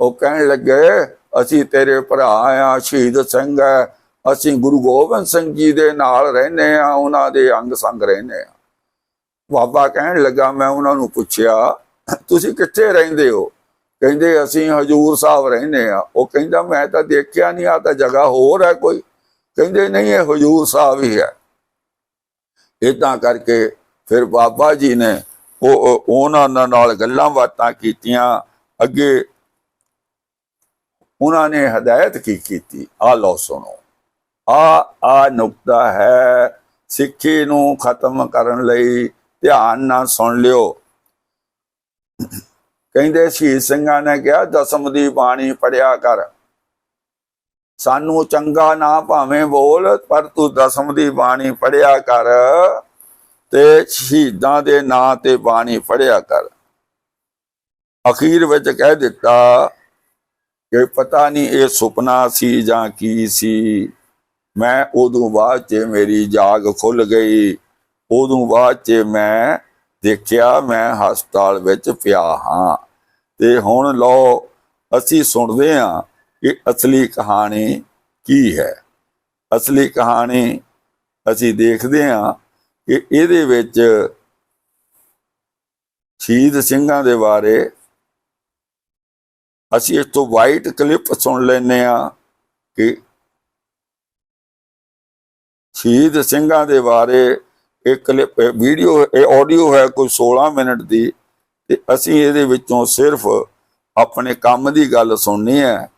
[SPEAKER 1] ਉਹ ਕਹਿਣ ਲੱਗੇ, ਅਸੀਂ ਤੇਰੇ ਭਰਾ ਆ, ਸ਼ਹੀਦ ਸਿੰਘ ਹੈ। ਅਸੀਂ ਗੁਰੂ ਗੋਬਿੰਦ ਸਿੰਘ ਜੀ ਦੇ ਨਾਲ ਰਹਿੰਦੇ ਆ, ਉਹਨਾਂ ਦੇ ਅੰਗ ਸੰਗ ਰਹਿੰਦੇ ਆ। ਬਾਬਾ ਕਹਿਣ ਲੱਗਾ, ਮੈਂ ਉਹਨਾਂ ਨੂੰ ਪੁੱਛਿਆ, ਤੁਸੀਂ ਕਿੱਥੇ ਰਹਿੰਦੇ ਹੋ? ਕਹਿੰਦੇ ਅਸੀਂ ਹਜੂਰ ਸਾਹਿਬ ਰਹਿੰਦੇ ਆ ਉਹ ਕਹਿੰਦਾ, ਮੈਂ ਤਾਂ ਦੇਖਿਆ ਨਹੀਂ ਆ ਤਾਂ ਜਗ੍ਹਾ ਹੋਰ ਹੈ ਕੋਈ। ਕਹਿੰਦੇ, ਨਹੀਂ, ਇਹ ਹਜੂਰ ਸਾਹਿਬ ਹੀ ਹੈ। ਇਦਾਂ ਕਰਕੇ ਫਿਰ ਬਾਬਾ ਜੀ ਨੇ ਉਹ ਉਹਨਾਂ ਨਾਲ ਗੱਲਾਂ ਬਾਤਾਂ ਕੀਤੀਆਂ। ਅੱਗੇ ਉਹਨਾਂ ਨੇ ਹਦਾਇਤ ਕੀ ਕੀਤੀ? ਆ ਲਓ ਸੁਣੋ। ਆ ਆ ਨੁਕਤਾ ਹੈ। ਸਿੱਖੀ ਨੂੰ ਖਤਮ ਕਰਨ ਲਈ ਧਿਆਨ ਨਾਲ ਸੁਣ ਲਿਓ। ਕਹਿੰਦੇ ਸ਼ਹੀਦ ਸਿੰਘਾਂ ਨੇ ਕਿਹਾ, ਦਸਮ ਦੀ ਬਾਣੀ ਪੜਿਆ ਕਰ। ਸਾਨੂੰ ਚੰਗਾ ਨਾ ਭਾਵੇਂ ਬੋਲ, ਪਰ ਤੂੰ ਦਸਮ ਦੀ ਬਾਣੀ ਪੜਿਆ ਕਰ ਤੇ ਸ਼ਹੀਦਾਂ ਦੇ ਨਾਂ ਤੇ ਬਾਣੀ ਪੜਿਆ ਕਰ। ਅਖੀਰ ਵਿੱਚ ਕਹਿ ਦਿੱਤਾ ਕਿ ਪਤਾ ਨਹੀਂ ਇਹ ਸੁਪਨਾ ਸੀ ਜਾਂ ਕੀ ਸੀ। ਮੈਂ ਉਦੋਂ ਬਾਅਦ ਚ ਮੇਰੀ ਜਾਗ ਖੁੱਲ ਗਈ। ਉਦੋਂ ਬਾਅਦ ਚ ਮੈਂ ਦੇਖਿਆ, ਮੈਂ ਹਸਪਤਾਲ ਵਿੱਚ ਪਿਆ ਹਾਂ। ਤੇ ਹੁਣ ਲਓ, ਅਸੀਂ ਸੁਣਦੇ ਹਾਂ ਕਿ ਅਸਲੀ ਕਹਾਣੀ ਕੀ ਹੈ। ਅਸਲੀ ਕਹਾਣੀ ਅਸੀਂ ਦੇਖਦੇ ਹਾਂ ਕਿ ਇਹਦੇ ਵਿੱਚ ਸ਼ਹੀਦ ਸਿੰਘਾਂ ਦੇ ਬਾਰੇ ਅਸੀਂ ਇਸ ਤੋਂ ਵਾਈਟ ਕਲਿੱਪ ਸੁਣ ਲੈਨੇ ਆ ਕਿ ਸ਼ਹੀਦ ਸਿੰਘਾਂ ਦੇ ਬਾਰੇ ਇਹ ਕਲਿੱਪ ਵੀਡੀਓ ਇਹ ਆਡੀਓ ਹੈ ਕੋਈ 16 ਮਿੰਟ ਦੀ। ਤੇ ਅਸੀਂ ਇਹਦੇ ਵਿੱਚੋਂ ਸਿਰਫ ਆਪਣੇ ਕੰਮ ਦੀ ਗੱਲ ਸੁਣਨੀ ਹੈ।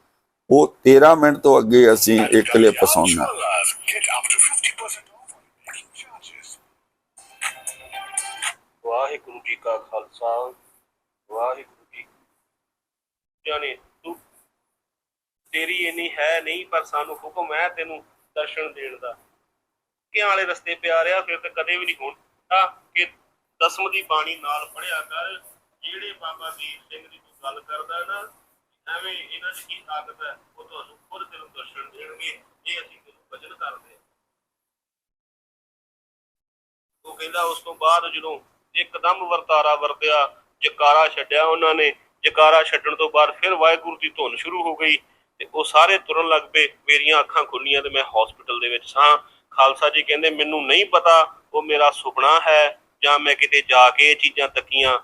[SPEAKER 1] ਉਹ 13 ਮਿੰਟ ਤੋਂ ਅੱਗੇ ਅਸੀਂ ਇੱਕ ਕਲਿੱਪ ਸੁਣਨਾ।
[SPEAKER 2] Get up to 50% off on making charges.
[SPEAKER 3] Waheguru ji ਕਾ ਖਾਲਸਾ ਵਾਹਿਗੁਰੂ ਜੀ ਜਾਨੇ ਤੂੰ ਤੇਰੀ ਇੰਨੀ ਹੈ ਨਹੀਂ ਪਰ ਸਾਨੂੰ ਹੁਕਮ ਹੈ ਤੈਨੂੰ ਦਰਸ਼ਨ ਦੇਣ ਦਾ। ਕਿ ਵਾਲੇ ਰਸਤੇ ਪਿਆਰਿਆ ਫਿਰ ਤੇ ਕਦੇ ਵੀ ਨਹੀਂ ਹੋਣਾ ਕਿ ਦਸਮ ਦੀ ਬਾਣੀ ਨਾਲ ਪੜਿਆ ਕਰ। ਜਿਹੜੇ ਬਾਬਾ ਦੀਪ ਸਿੰਘ ਦੀ ਤੂੰ ਗੱਲ ਕਰਦਾ ਨਾ, ਐਵੇਂ ਇਹਨਾਂ ਦੀ ਕੀ ਤਾਕਤ ਹੈ? ਉਹ ਤੁਹਾਨੂੰ ਖੁਦ ਤੈਨੂੰ ਦਰਸ਼ਨ ਦੇਣਗੇ, ਇਹ ਅਸੀਂ ਤੈਨੂੰ ਭਜਨ ਕਰਦੇ ਉਹ ਕਹਿੰਦਾ, ਉਸ ਤੋਂ ਬਾਅਦ ਜਦੋਂ ਇੱਕਦਮ ਵਰਤਾਰਾ ਵਰਤਿਆ, ਜਕਾਰਾ ਛੱਡਿਆ ਉਹਨਾਂ ਨੇ, ਜਕਾਰਾ ਛੱਡਣ ਤੋਂ ਬਾਅਦ ਫਿਰ ਵਾਹਿਗੁਰੂ ਦੀ ਧੁਨ ਸ਼ੁਰੂ ਹੋ ਗਈ ਤੇ ਉਹ ਸਾਰੇ ਤੁਰਨ ਲੱਗ ਪਏ, ਮੇਰੀਆਂ ਅੱਖਾਂ ਖੁੱਲੀਆਂ ਤੇ ਮੈਂ ਹਸਪੀਟਲ ਦੇ ਵਿੱਚ ਸਾਂ। ਖਾਲਸਾ ਜੀ ਕਹਿੰਦੇ, ਮੈਨੂੰ ਨਹੀਂ ਪਤਾ ਉਹ ਮੇਰਾ ਸੁਪਨਾ ਹੈ ਜਾਂ ਮੈਂ ਕਿਤੇ ਜਾ ਕੇ ਇਹ ਚੀਜ਼ਾਂ ਤੱਕੀਆਂ।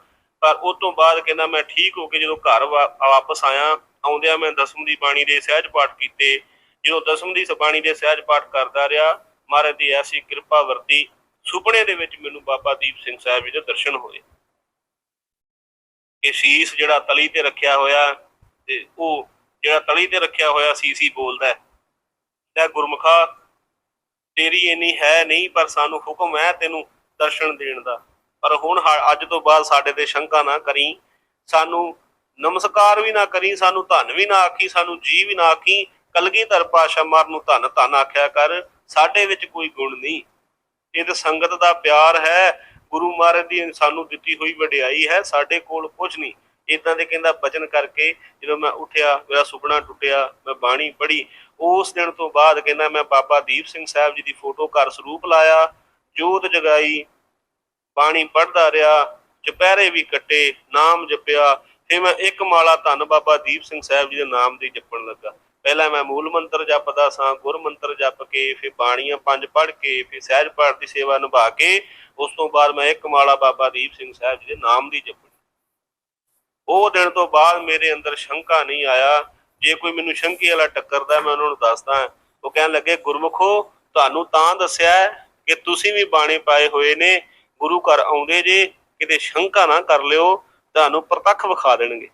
[SPEAKER 3] ਪਰ ਉਸ ਤੋਂ ਬਾਅਦ ਕਹਿੰਦਾ ਮੈਂ ਠੀਕ ਹੋ ਕੇ ਜਦੋਂ ਘਰ ਵਾ- ਵਾਪਸ ਆਇਆ, ਆਉਂਦਿਆਂ ਮੈਂ ਦਸਮ ਦੀ ਬਾਣੀ ਦੇ ਸਹਿਜ ਪਾਠ ਕੀਤੇ। ਜਦੋਂ ਦਸਮ ਦੀ ਬਾਣੀ ਦੇ ਸਹਿਜ ਪਾਠ ਕਰਦਾ ਰਿਹਾ, ਮਹਾਰਾਜ ਦੀ ਐਸੀ ਕਿਰਪਾ ਵਰਤੀ, ਸੁਪਨੇ ਦੇ ਵਿੱਚ ਮੈਨੂੰ ਬਾਬਾ ਦੀਪ ਸਿੰਘ ਸਾਹਿਬ ਜੀ ਦੇ ਦਰਸ਼ਨ ਹੋਏ। ਇਹ ਸੀਸ ਜਿਹੜਾ ਤਲੀ ਤੇ ਰੱਖਿਆ ਹੋਇਆ, ਤੇ ਉਹ ਜਿਹੜਾ ਤਲੀ ਤੇ ਰੱਖਿਆ ਹੋਇਆ ਸੀਸ ਬੋਲਦਾ ਹੈ। ਤੇ ਗੁਰਮੁਖਾ, ਤੇਰੀ ਇੰਨੀ ਹੈ ਨਹੀਂ, ਪਰ ਸਾਨੂੰ ਹੁਕਮ ਹੈ ਤੈਨੂੰ ਦਰਸ਼ਨ ਦੇਣ ਦਾ। ਪਰ ਹੁਣ ਹ- ਅੱਜ ਤੋਂ ਬਾਅਦ ਸਾਡੇ ਤੇ ਸ਼ੰਕਾ ਨਾ ਕਰੀ, ਸਾਨੂੰ ਨਮਸਕਾਰ ਵੀ ਨਾ ਕਰੀ, ਸਾਨੂੰ ਧੰਨ ਵੀ ਨਾ ਆਖੀ, ਸਾਨੂੰ ਜੀ ਵੀ ਨਾ ਆਖੀ, ਕਲਗੀਧਰ ਪਾਸ਼ਾ ਮਰ ਨੂੰ ਧੰਨ ਧੰਨ ਆਖਿਆ ਕਰ, ਸਾਡੇ ਵਿੱਚ ਕੋਈ ਗੁਣ ਨਹੀਂ। ਇਹ ਤਾਂ ਸੰਗਤ ਦਾ ਪਿਆਰ ਹੈ, ਗੁਰੂ ਮਹਾਰਾਜ ਦੀ ਸਾਨੂੰ ਦਿੱਤੀ ਹੋਈ ਵਡਿਆਈ ਹੈ, ਸਾਡੇ ਕੋਲ ਕੁਝ ਨਹੀਂ। ਇਦਾਂ ਦੇ ਕਹਿੰਦਾ ਬਚਨ ਕਰਕੇ ਜਦੋਂ ਮੈਂ ਉੱਠਿਆ, ਮੇਰਾ ਸੁਪਨਾ ਟੁੱਟਿਆ, ਮੈਂ ਬਾਣੀ ਪੜ੍ਹੀ, ਉਸ ਦਿਨ ਤੋਂ ਬਾਅਦ ਕਹਿੰਦਾ ਮੈਂ ਬਾਬਾ ਦੀਪ ਸਿੰਘ ਸਾਹਿਬ ਜੀ ਦੀ ਫੋਟੋ ਘਰ ਸਰੂਪ ਲਾਇਆ, ਜੋਤ ਜਗਾਈ ਬਾਣੀ ਪੜਦਾ ਰਿਹਾ, ਚੁਪਹਿਰੇ ਵੀ ਕੱਟੇ, ਨਾਮ ਜਪਿਆ। ਫਿਰ ਮੈਂ ਇੱਕ ਮਾਲਾ ਧੰਨ ਬਾਬਾ ਦੀਪ ਸਿੰਘ ਸਾਹਿਬ ਜੀ ਦੇ ਨਾਮ ਦੀ ਜਪਣ ਲੱਗਾ। ਪਹਿਲਾਂ ਮੈਂ ਮੂਲ ਮੰਤਰ ਜਪਦਾ ਸਾਂ, ਗੁਰ ਮੰਤਰ ਜਪ ਕੇ, ਫਿਰ ਬਾਣੀਆਂ ਪੰਜ ਪੜ੍ਹ ਕੇ, ਫਿਰ ਸਹਿਜ ਪਾਠ ਦੀ ਸੇਵਾ ਨਿਭਾ ਕੇ, ਉਸ ਤੋਂ ਬਾਅਦ ਮੈਂ ਇੱਕ ਮਾਲਾ ਬਾਬਾ ਦੀਪ ਸਿੰਘ ਸਾਹਿਬ ਜੀ ਦੇ ਨਾਮ ਦੀ ਜਪਣੀ। ਉਹ ਦਿਨ ਤੋਂ ਬਾਅਦ ਮੇਰੇ ਅੰਦਰ ਸ਼ੰਕਾ ਨਹੀਂ ਆਇਆ। ਜੇ ਕੋਈ ਮੈਨੂੰ ਸ਼ੰਕੇ ਵਾਲਾ ਟੱਕਰਦਾ, ਮੈਂ ਉਹਨਾਂ ਨੂੰ ਦੱਸਦਾ ਉਹ ਕਹਿਣ ਲੱਗੇ, ਗੁਰਮੁਖੋ, ਤੁਹਾਨੂੰ ਤਾਂ ਦੱਸਿਆ ਕਿ ਤੁਸੀਂ ਵੀ ਬਾਣੇ ਪਾਏ ਹੋਏ ਨੇ ਗੁਰੂ ਘਰ ਆਉਂਦੇ ਜੇ, ਕਿਤੇ ਸ਼ੰਕਾ ਨਾ ਕਰ ਲਿਓ, ਤੁਹਾਨੂੰ ਪ੍ਰਤੱਖ ਵਿਖਾ ਦੇਣਗੇ।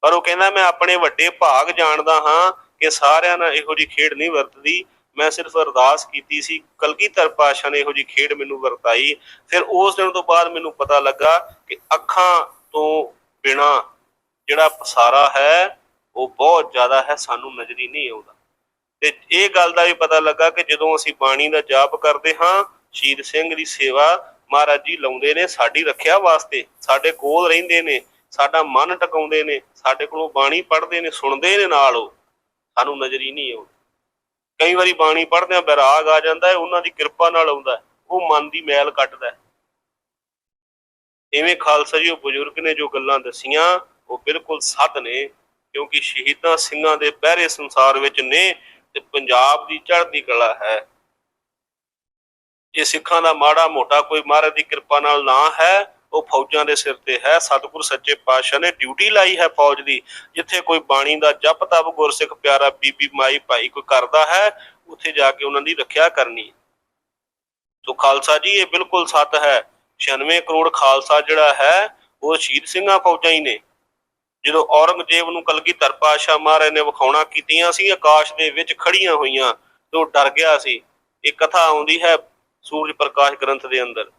[SPEAKER 3] ਪਰ ਉਹ ਕਹਿੰਦਾ, ਮੈਂ ਆਪਣੇ ਵੱਡੇ ਭਾਗ ਜਾਣਦਾ ਹਾਂ ਕਿ ਸਾਰਿਆਂ ਨਾਲ ਇਹੋ ਜੀ ਖੇਡ ਨਹੀਂ ਵਰਤਦੀ। ਮੈਂ ਸਿਰਫ ਅਰਦਾਸ ਕੀਤੀ ਸੀ, ਕਲਗੀਧਰ ਪਾਸ਼ਾ ਨੇ ਇਹੋ ਜੀ ਖੇਡ ਮੈਨੂੰ ਵਰਤਾਈ। ਫਿਰ ਉਸ ਦਿਨ ਤੋਂ ਬਾਅਦ ਮੈਨੂੰ ਪਤਾ ਲੱਗਾ ਕਿ ਅੱਖਾਂ ਤੋਂ ਬਿਨਾ ਜਿਹੜਾ ਪਸਾਰਾ ਹੈ, ਉਹ ਬਹੁਤ ਜ਼ਿਆਦਾ ਹੈ, ਸਾਨੂੰ ਨਜ਼ਰੀ ਨਹੀਂ ਆਉਂਦਾ। ਤੇ ਇਹ ਗੱਲ ਦਾ ਵੀ ਪਤਾ ਲੱਗਾ ਕਿ ਜਦੋਂ ਅਸੀਂ ਬਾਣੀ ਦਾ ਜਾਪ ਕਰਦੇ ਹਾਂ, ਸ਼ਹੀਦ ਸਿੰਘ ਦੀ ਸੇਵਾ ਮਹਾਰਾਜ ਜੀ ਲਾਉਂਦੇ ਨੇ, ਸਾਡੀ ਰੱਖਿਆ ਵਾਸਤੇ, ਸਾਡੇ ਕੋਲ ਰਹਿੰਦੇ ਨੇ, ਸਾਡਾ ਮਨ ਟਿਕਾਉਂਦੇ ਨੇ, ਸਾਡੇ ਕੋਲੋਂ ਬਾਣੀ ਪੜ੍ਹਦੇ ਨੇ, ਸੁਣਦੇ ਨੇ ਨਾਲ ਉਹ। ਸਾਨੂੰ ਨਜ਼ਰੀ ਨਹੀਂ ਆਉਂਦੀ। ਕਈ ਵਾਰੀ ਬਾਣੀ ਪੜ੍ਹਦਿਆਂ ਬੈਰਾਗ ਆ ਜਾਂਦਾ ਹੈ, ਉਹਨਾਂ ਦੀ ਕਿਰਪਾ ਨਾਲ ਆਉਂਦਾ ਉਹ ਮਨ ਦੀ ਮੈਲ ਕੱਟਦਾ ਹੈ। ਇਵੇਂ ਖਾਲਸਾ ਜੀ, ਉਹ ਬਜ਼ੁਰਗ ਨੇ ਜੋ ਗੱਲਾਂ ਦਸੀਆਂ, ਉਹ ਬਿਲਕੁਲ ਸੱਤ ਨੇ, ਕਿਉਂਕਿ ਸ਼ਹੀਦਾਂ ਸਿੰਘਾਂ ਦੇ ਪਹਿਰੇ ਸੰਸਾਰ ਵਿੱਚ ਨੇ ਤੇ ਪੰਜਾਬ ਦੀ ਚੜ੍ਹਦੀ ਕਲਾ ਹੈ। ਇਹ ਸਿੱਖਾਂ ਦਾ ਮਾੜਾ ਮੋਟਾ ਕੋਈ ਮਹਾਰਾਜ ਦੀ ਕਿਰਪਾ ਨਾਲ ਨਾ ਹੈ, ਉਹ ਫੌਜਾਂ ਦੇ ਸਿਰ ਤੇ ਹੈ। ਸਤਿਗੁਰ ਸੱਚੇ ਪਾਤਸ਼ਾਹ ਨੇ ਡਿਊਟੀ ਲਾਈ ਹੈ ਫੌਜ ਦੀ, ਜਿੱਥੇ ਕੋਈ ਬਾਣੀ ਦਾ ਜਪ ਤਪ ਗੁਰਸਿੱਖ ਪਿਆਰਾ ਬੀਬੀ ਮਾਈ ਭਾਈ ਕੋਈ ਕਰਦਾ ਹੈ, ਉੱਥੇ ਜਾ ਕੇ ਉਹਨਾਂ ਦੀ ਰੱਖਿਆ ਕਰਨੀ। ਸੋ ਖਾਲਸਾ ਜੀ, ਇਹ ਬਿਲਕੁਲ ਸੱਤ ਹੈ। 96 ਕਰੋੜ ਖਾਲਸਾ ਜਿਹੜਾ ਹੈ, ਉਹ ਸ਼ਹੀਦ ਸਿੰਘਾਂ ਫੌਜਾਂ ਹੀ ਨੇ। ਜਦੋਂ ਔਰੰਗਜ਼ੇਬ ਨੂੰ ਕਲਗੀਧਰ ਪਾਤਸ਼ਾਹ ਮਹਾਰਾਜ ਨੇ ਵਿਖਾਉਣਾ ਕੀਤੀਆਂ ਸੀ, ਆਕਾਸ਼ ਦੇ ਵਿੱਚ ਖੜੀਆਂ ਹੋਈਆਂ, ਤੇ ਉਹ ਡਰ ਗਿਆ ਸੀ। ਇਹ ਕਥਾ ਆਉਂਦੀ ਹੈ ਸੂਰਜ ਪ੍ਰਕਾਸ਼ ਗ੍ਰੰਥ ਦੇ ਅੰਦਰ।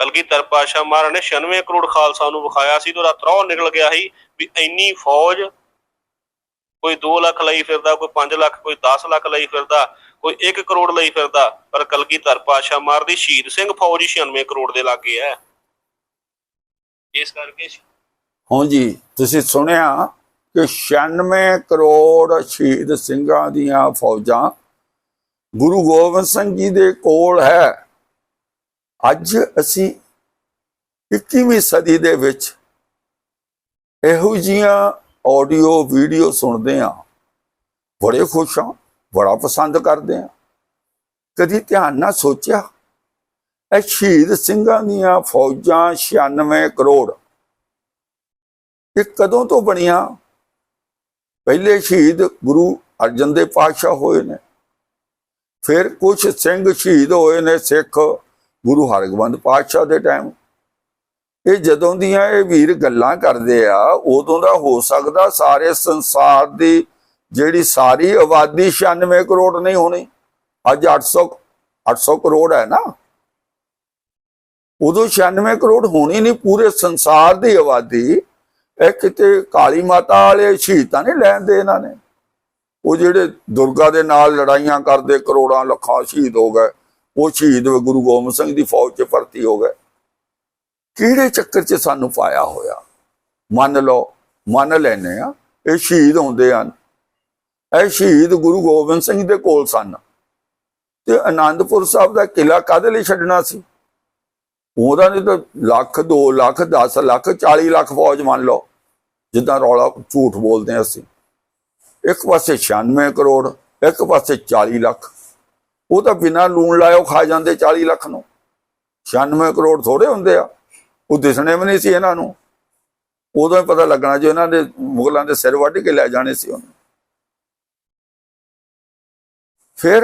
[SPEAKER 3] ਕਲਗੀਧਰ ਪਾਤਸ਼ਾਹ ਮਹਾਰਾਜ ਨੇ 96 ਕਰੋੜ ਖਾਲਸਾ ਨੂੰ ਵਿਖਾਇਆ ਸੀ ਤੇ ਉਹਦਾ ਤਰੋ ਨਿਕਲ ਗਿਆ ਸੀ ਵੀ ਇੰਨੀ ਫੌਜ ਕੋਈ 2 ਲੱਖ ਲਈ ਫਿਰਦਾ, ਕੋਈ 5 ਲੱਖ, ਕੋਈ 10 ਲੱਖ ਲਈ ਫਿਰਦਾ, ਕੋਈ 1 ਕਰੋੜ ਲਈ ਫਿਰਦਾ, ਪਰ ਕਲਗੀਧਰ ਪਾਤਸ਼ਾਹ ਮਾਰ ਦੀ ਸ਼ਹੀਦ ਸਿੰਘ ਫੌਜ ਹੀ 96 ਕਰੋੜ ਦੇ ਲਾਗੇ ਹੈ। ਇਸ ਕਰਕੇ
[SPEAKER 1] ਹਾਂਜੀ ਤੁਸੀਂ ਸੁਣਿਆ ਕਿ 96 ਕਰੋੜ ਸ਼ਹੀਦ ਸਿੰਘਾਂ ਦੀਆਂ ਫੌਜਾਂ ਗੁਰੂ ਗੋਬਿੰਦ ਸਿੰਘ ਜੀ ਦੇ ਕੋਲ ਹੈ। ਅੱਜ ਅਸੀਂ 21ਵੀਂ ਸਦੀ ਦੇ ਵਿੱਚ ਇਹੋ ਜੀਆਂ ਆਡੀਓ ਵੀਡੀਓ ਸੁਣਦੇ ਹਾਂ। ਬੜੇ ਖੁਸ਼ ਹਾਂ, ਬੜਾ ਪਸੰਦ ਕਰਦੇ ਹਾਂ। ਕਦੀ ਧਿਆਨ ਨਾਲ ਸੋਚਿਆ, ਇਹ ਸ਼ਹੀਦ ਸਿੰਘਾਂ ਦੀਆਂ ਫੌਜਾਂ 96 ਕਰੋੜ। ਇਹ ਕਦੋਂ ਤੋਂ ਬਣੀਆਂ? ਪਹਿਲੇ ਸ਼ਹੀਦ ਗੁਰੂ ਅਰਜਨ ਦੇਵ ਪਾਤਸ਼ਾਹ ਹੋਏ ਨੇ। ਫਿਰ ਕੁਝ ਸਿੰਘ ਸ਼ਹੀਦ ਹੋਏ ਨੇ ਸਿੱਖ ਗੁਰੂ ਹਰਗੋਬਿੰਦ ਪਾਤਸ਼ਾਹ ਦੇ ਟਾਈਮ ਇਹ ਜਦੋਂ ਦੀਆਂ ਇਹ ਵੀਰ ਗੱਲਾਂ ਕਰਦੇ ਆ, ਉਦੋਂ ਦਾ ਹੋ ਸਕਦਾ ਸਾਰੇ ਸੰਸਾਰ ਦੀ ਜਿਹੜੀ ਸਾਰੀ ਆਬਾਦੀ 96 ਕਰੋੜ ਨਹੀਂ ਹੋਣੀ। ਅੱਜ 800 800 ਕਰੋੜ ਹੈ ਨਾ। ਉਦੋਂ 96 ਕਰੋੜ ਹੋਣੀ ਨਹੀਂ, ਪੂਰੇ ਸੰਸਾਰ ਦੀ ਆਬਾਦੀ। ਇਹ ਕਿਤੇ ਕਾਲੀ ਮਾਤਾ ਵਾਲੇ ਸ਼ਹੀਦ ਤਾਂ ਨਹੀਂ ਲੈਂਦੇ ਇਹਨਾਂ ਨੇ। ਉਹ ਜਿਹੜੇ ਦੁਰਗਾ ਦੇ ਨਾਲ ਲੜਾਈਆਂ ਕਰਦੇ, ਕਰੋੜਾਂ ਲੱਖਾਂ ਸ਼ਹੀਦ ਹੋ ਗਏ, ਉਹ ਸ਼ਹੀਦ ਗੁਰੂ ਗੋਬਿੰਦ ਸਿੰਘ ਦੀ ਫੌਜ 'ਚ ਭਰਤੀ ਹੋ ਗਏ। ਕਿਹੜੇ ਚੱਕਰ 'ਚ ਸਾਨੂੰ ਪਾਇਆ ਹੋਇਆ? ਮੰਨ ਲਓ, ਮੰਨ ਲੈਨੇ ਆ ਇਹ ਸ਼ਹੀਦ ਹੁੰਦੇ ਹਨ। ਇਹ ਸ਼ਹੀਦ ਗੁਰੂ ਗੋਬਿੰਦ ਸਿੰਘ ਦੇ ਕੋਲ ਸਨ। ਤੇ ਆਨੰਦਪੁਰ ਸਾਹਿਬ ਦਾ ਕਿਲਾ ਕਾਹਦੇ ਲਈ ਛੱਡਣਾ ਸੀ? ਉਹਦਾ ਨਹੀਂ ਤਾਂ ਲੱਖ 2 ਲੱਖ 10 ਲੱਖ 40 ਲੱਖ ਫੌਜ ਮੰਨ ਲਓ, ਜਿੱਦਾਂ ਰੌਲਾ ਝੂਠ ਬੋਲਦੇ ਹਾਂ ਅਸੀਂ। ਇੱਕ ਪਾਸੇ 96 ਕਰੋੜ, ਇੱਕ ਪਾਸੇ 40 ਲੱਖ। ਉਹ ਤਾਂ ਬਿਨਾਂ ਲੂਣ ਲਾਇਓ ਖਾ ਜਾਂਦੇ 40 ਲੱਖ ਨੂੰ। 96 ਕਰੋੜ ਥੋੜੇ ਹੁੰਦੇ ਆ। ਉਹ ਦਿਸਣੇ ਵੀ ਨਹੀਂ ਸੀ ਇਹਨਾਂ ਨੂੰ। ਉਦੋਂ ਹੀ ਪਤਾ ਲੱਗਣਾ ਜੇ ਇਹਨਾਂ ਦੇ ਮੁਗਲਾਂ ਦੇ ਸਿਰ ਵੱਢ ਕੇ ਲੈ ਜਾਣੇ ਸੀ ਉਹਨੂੰ। ਫਿਰ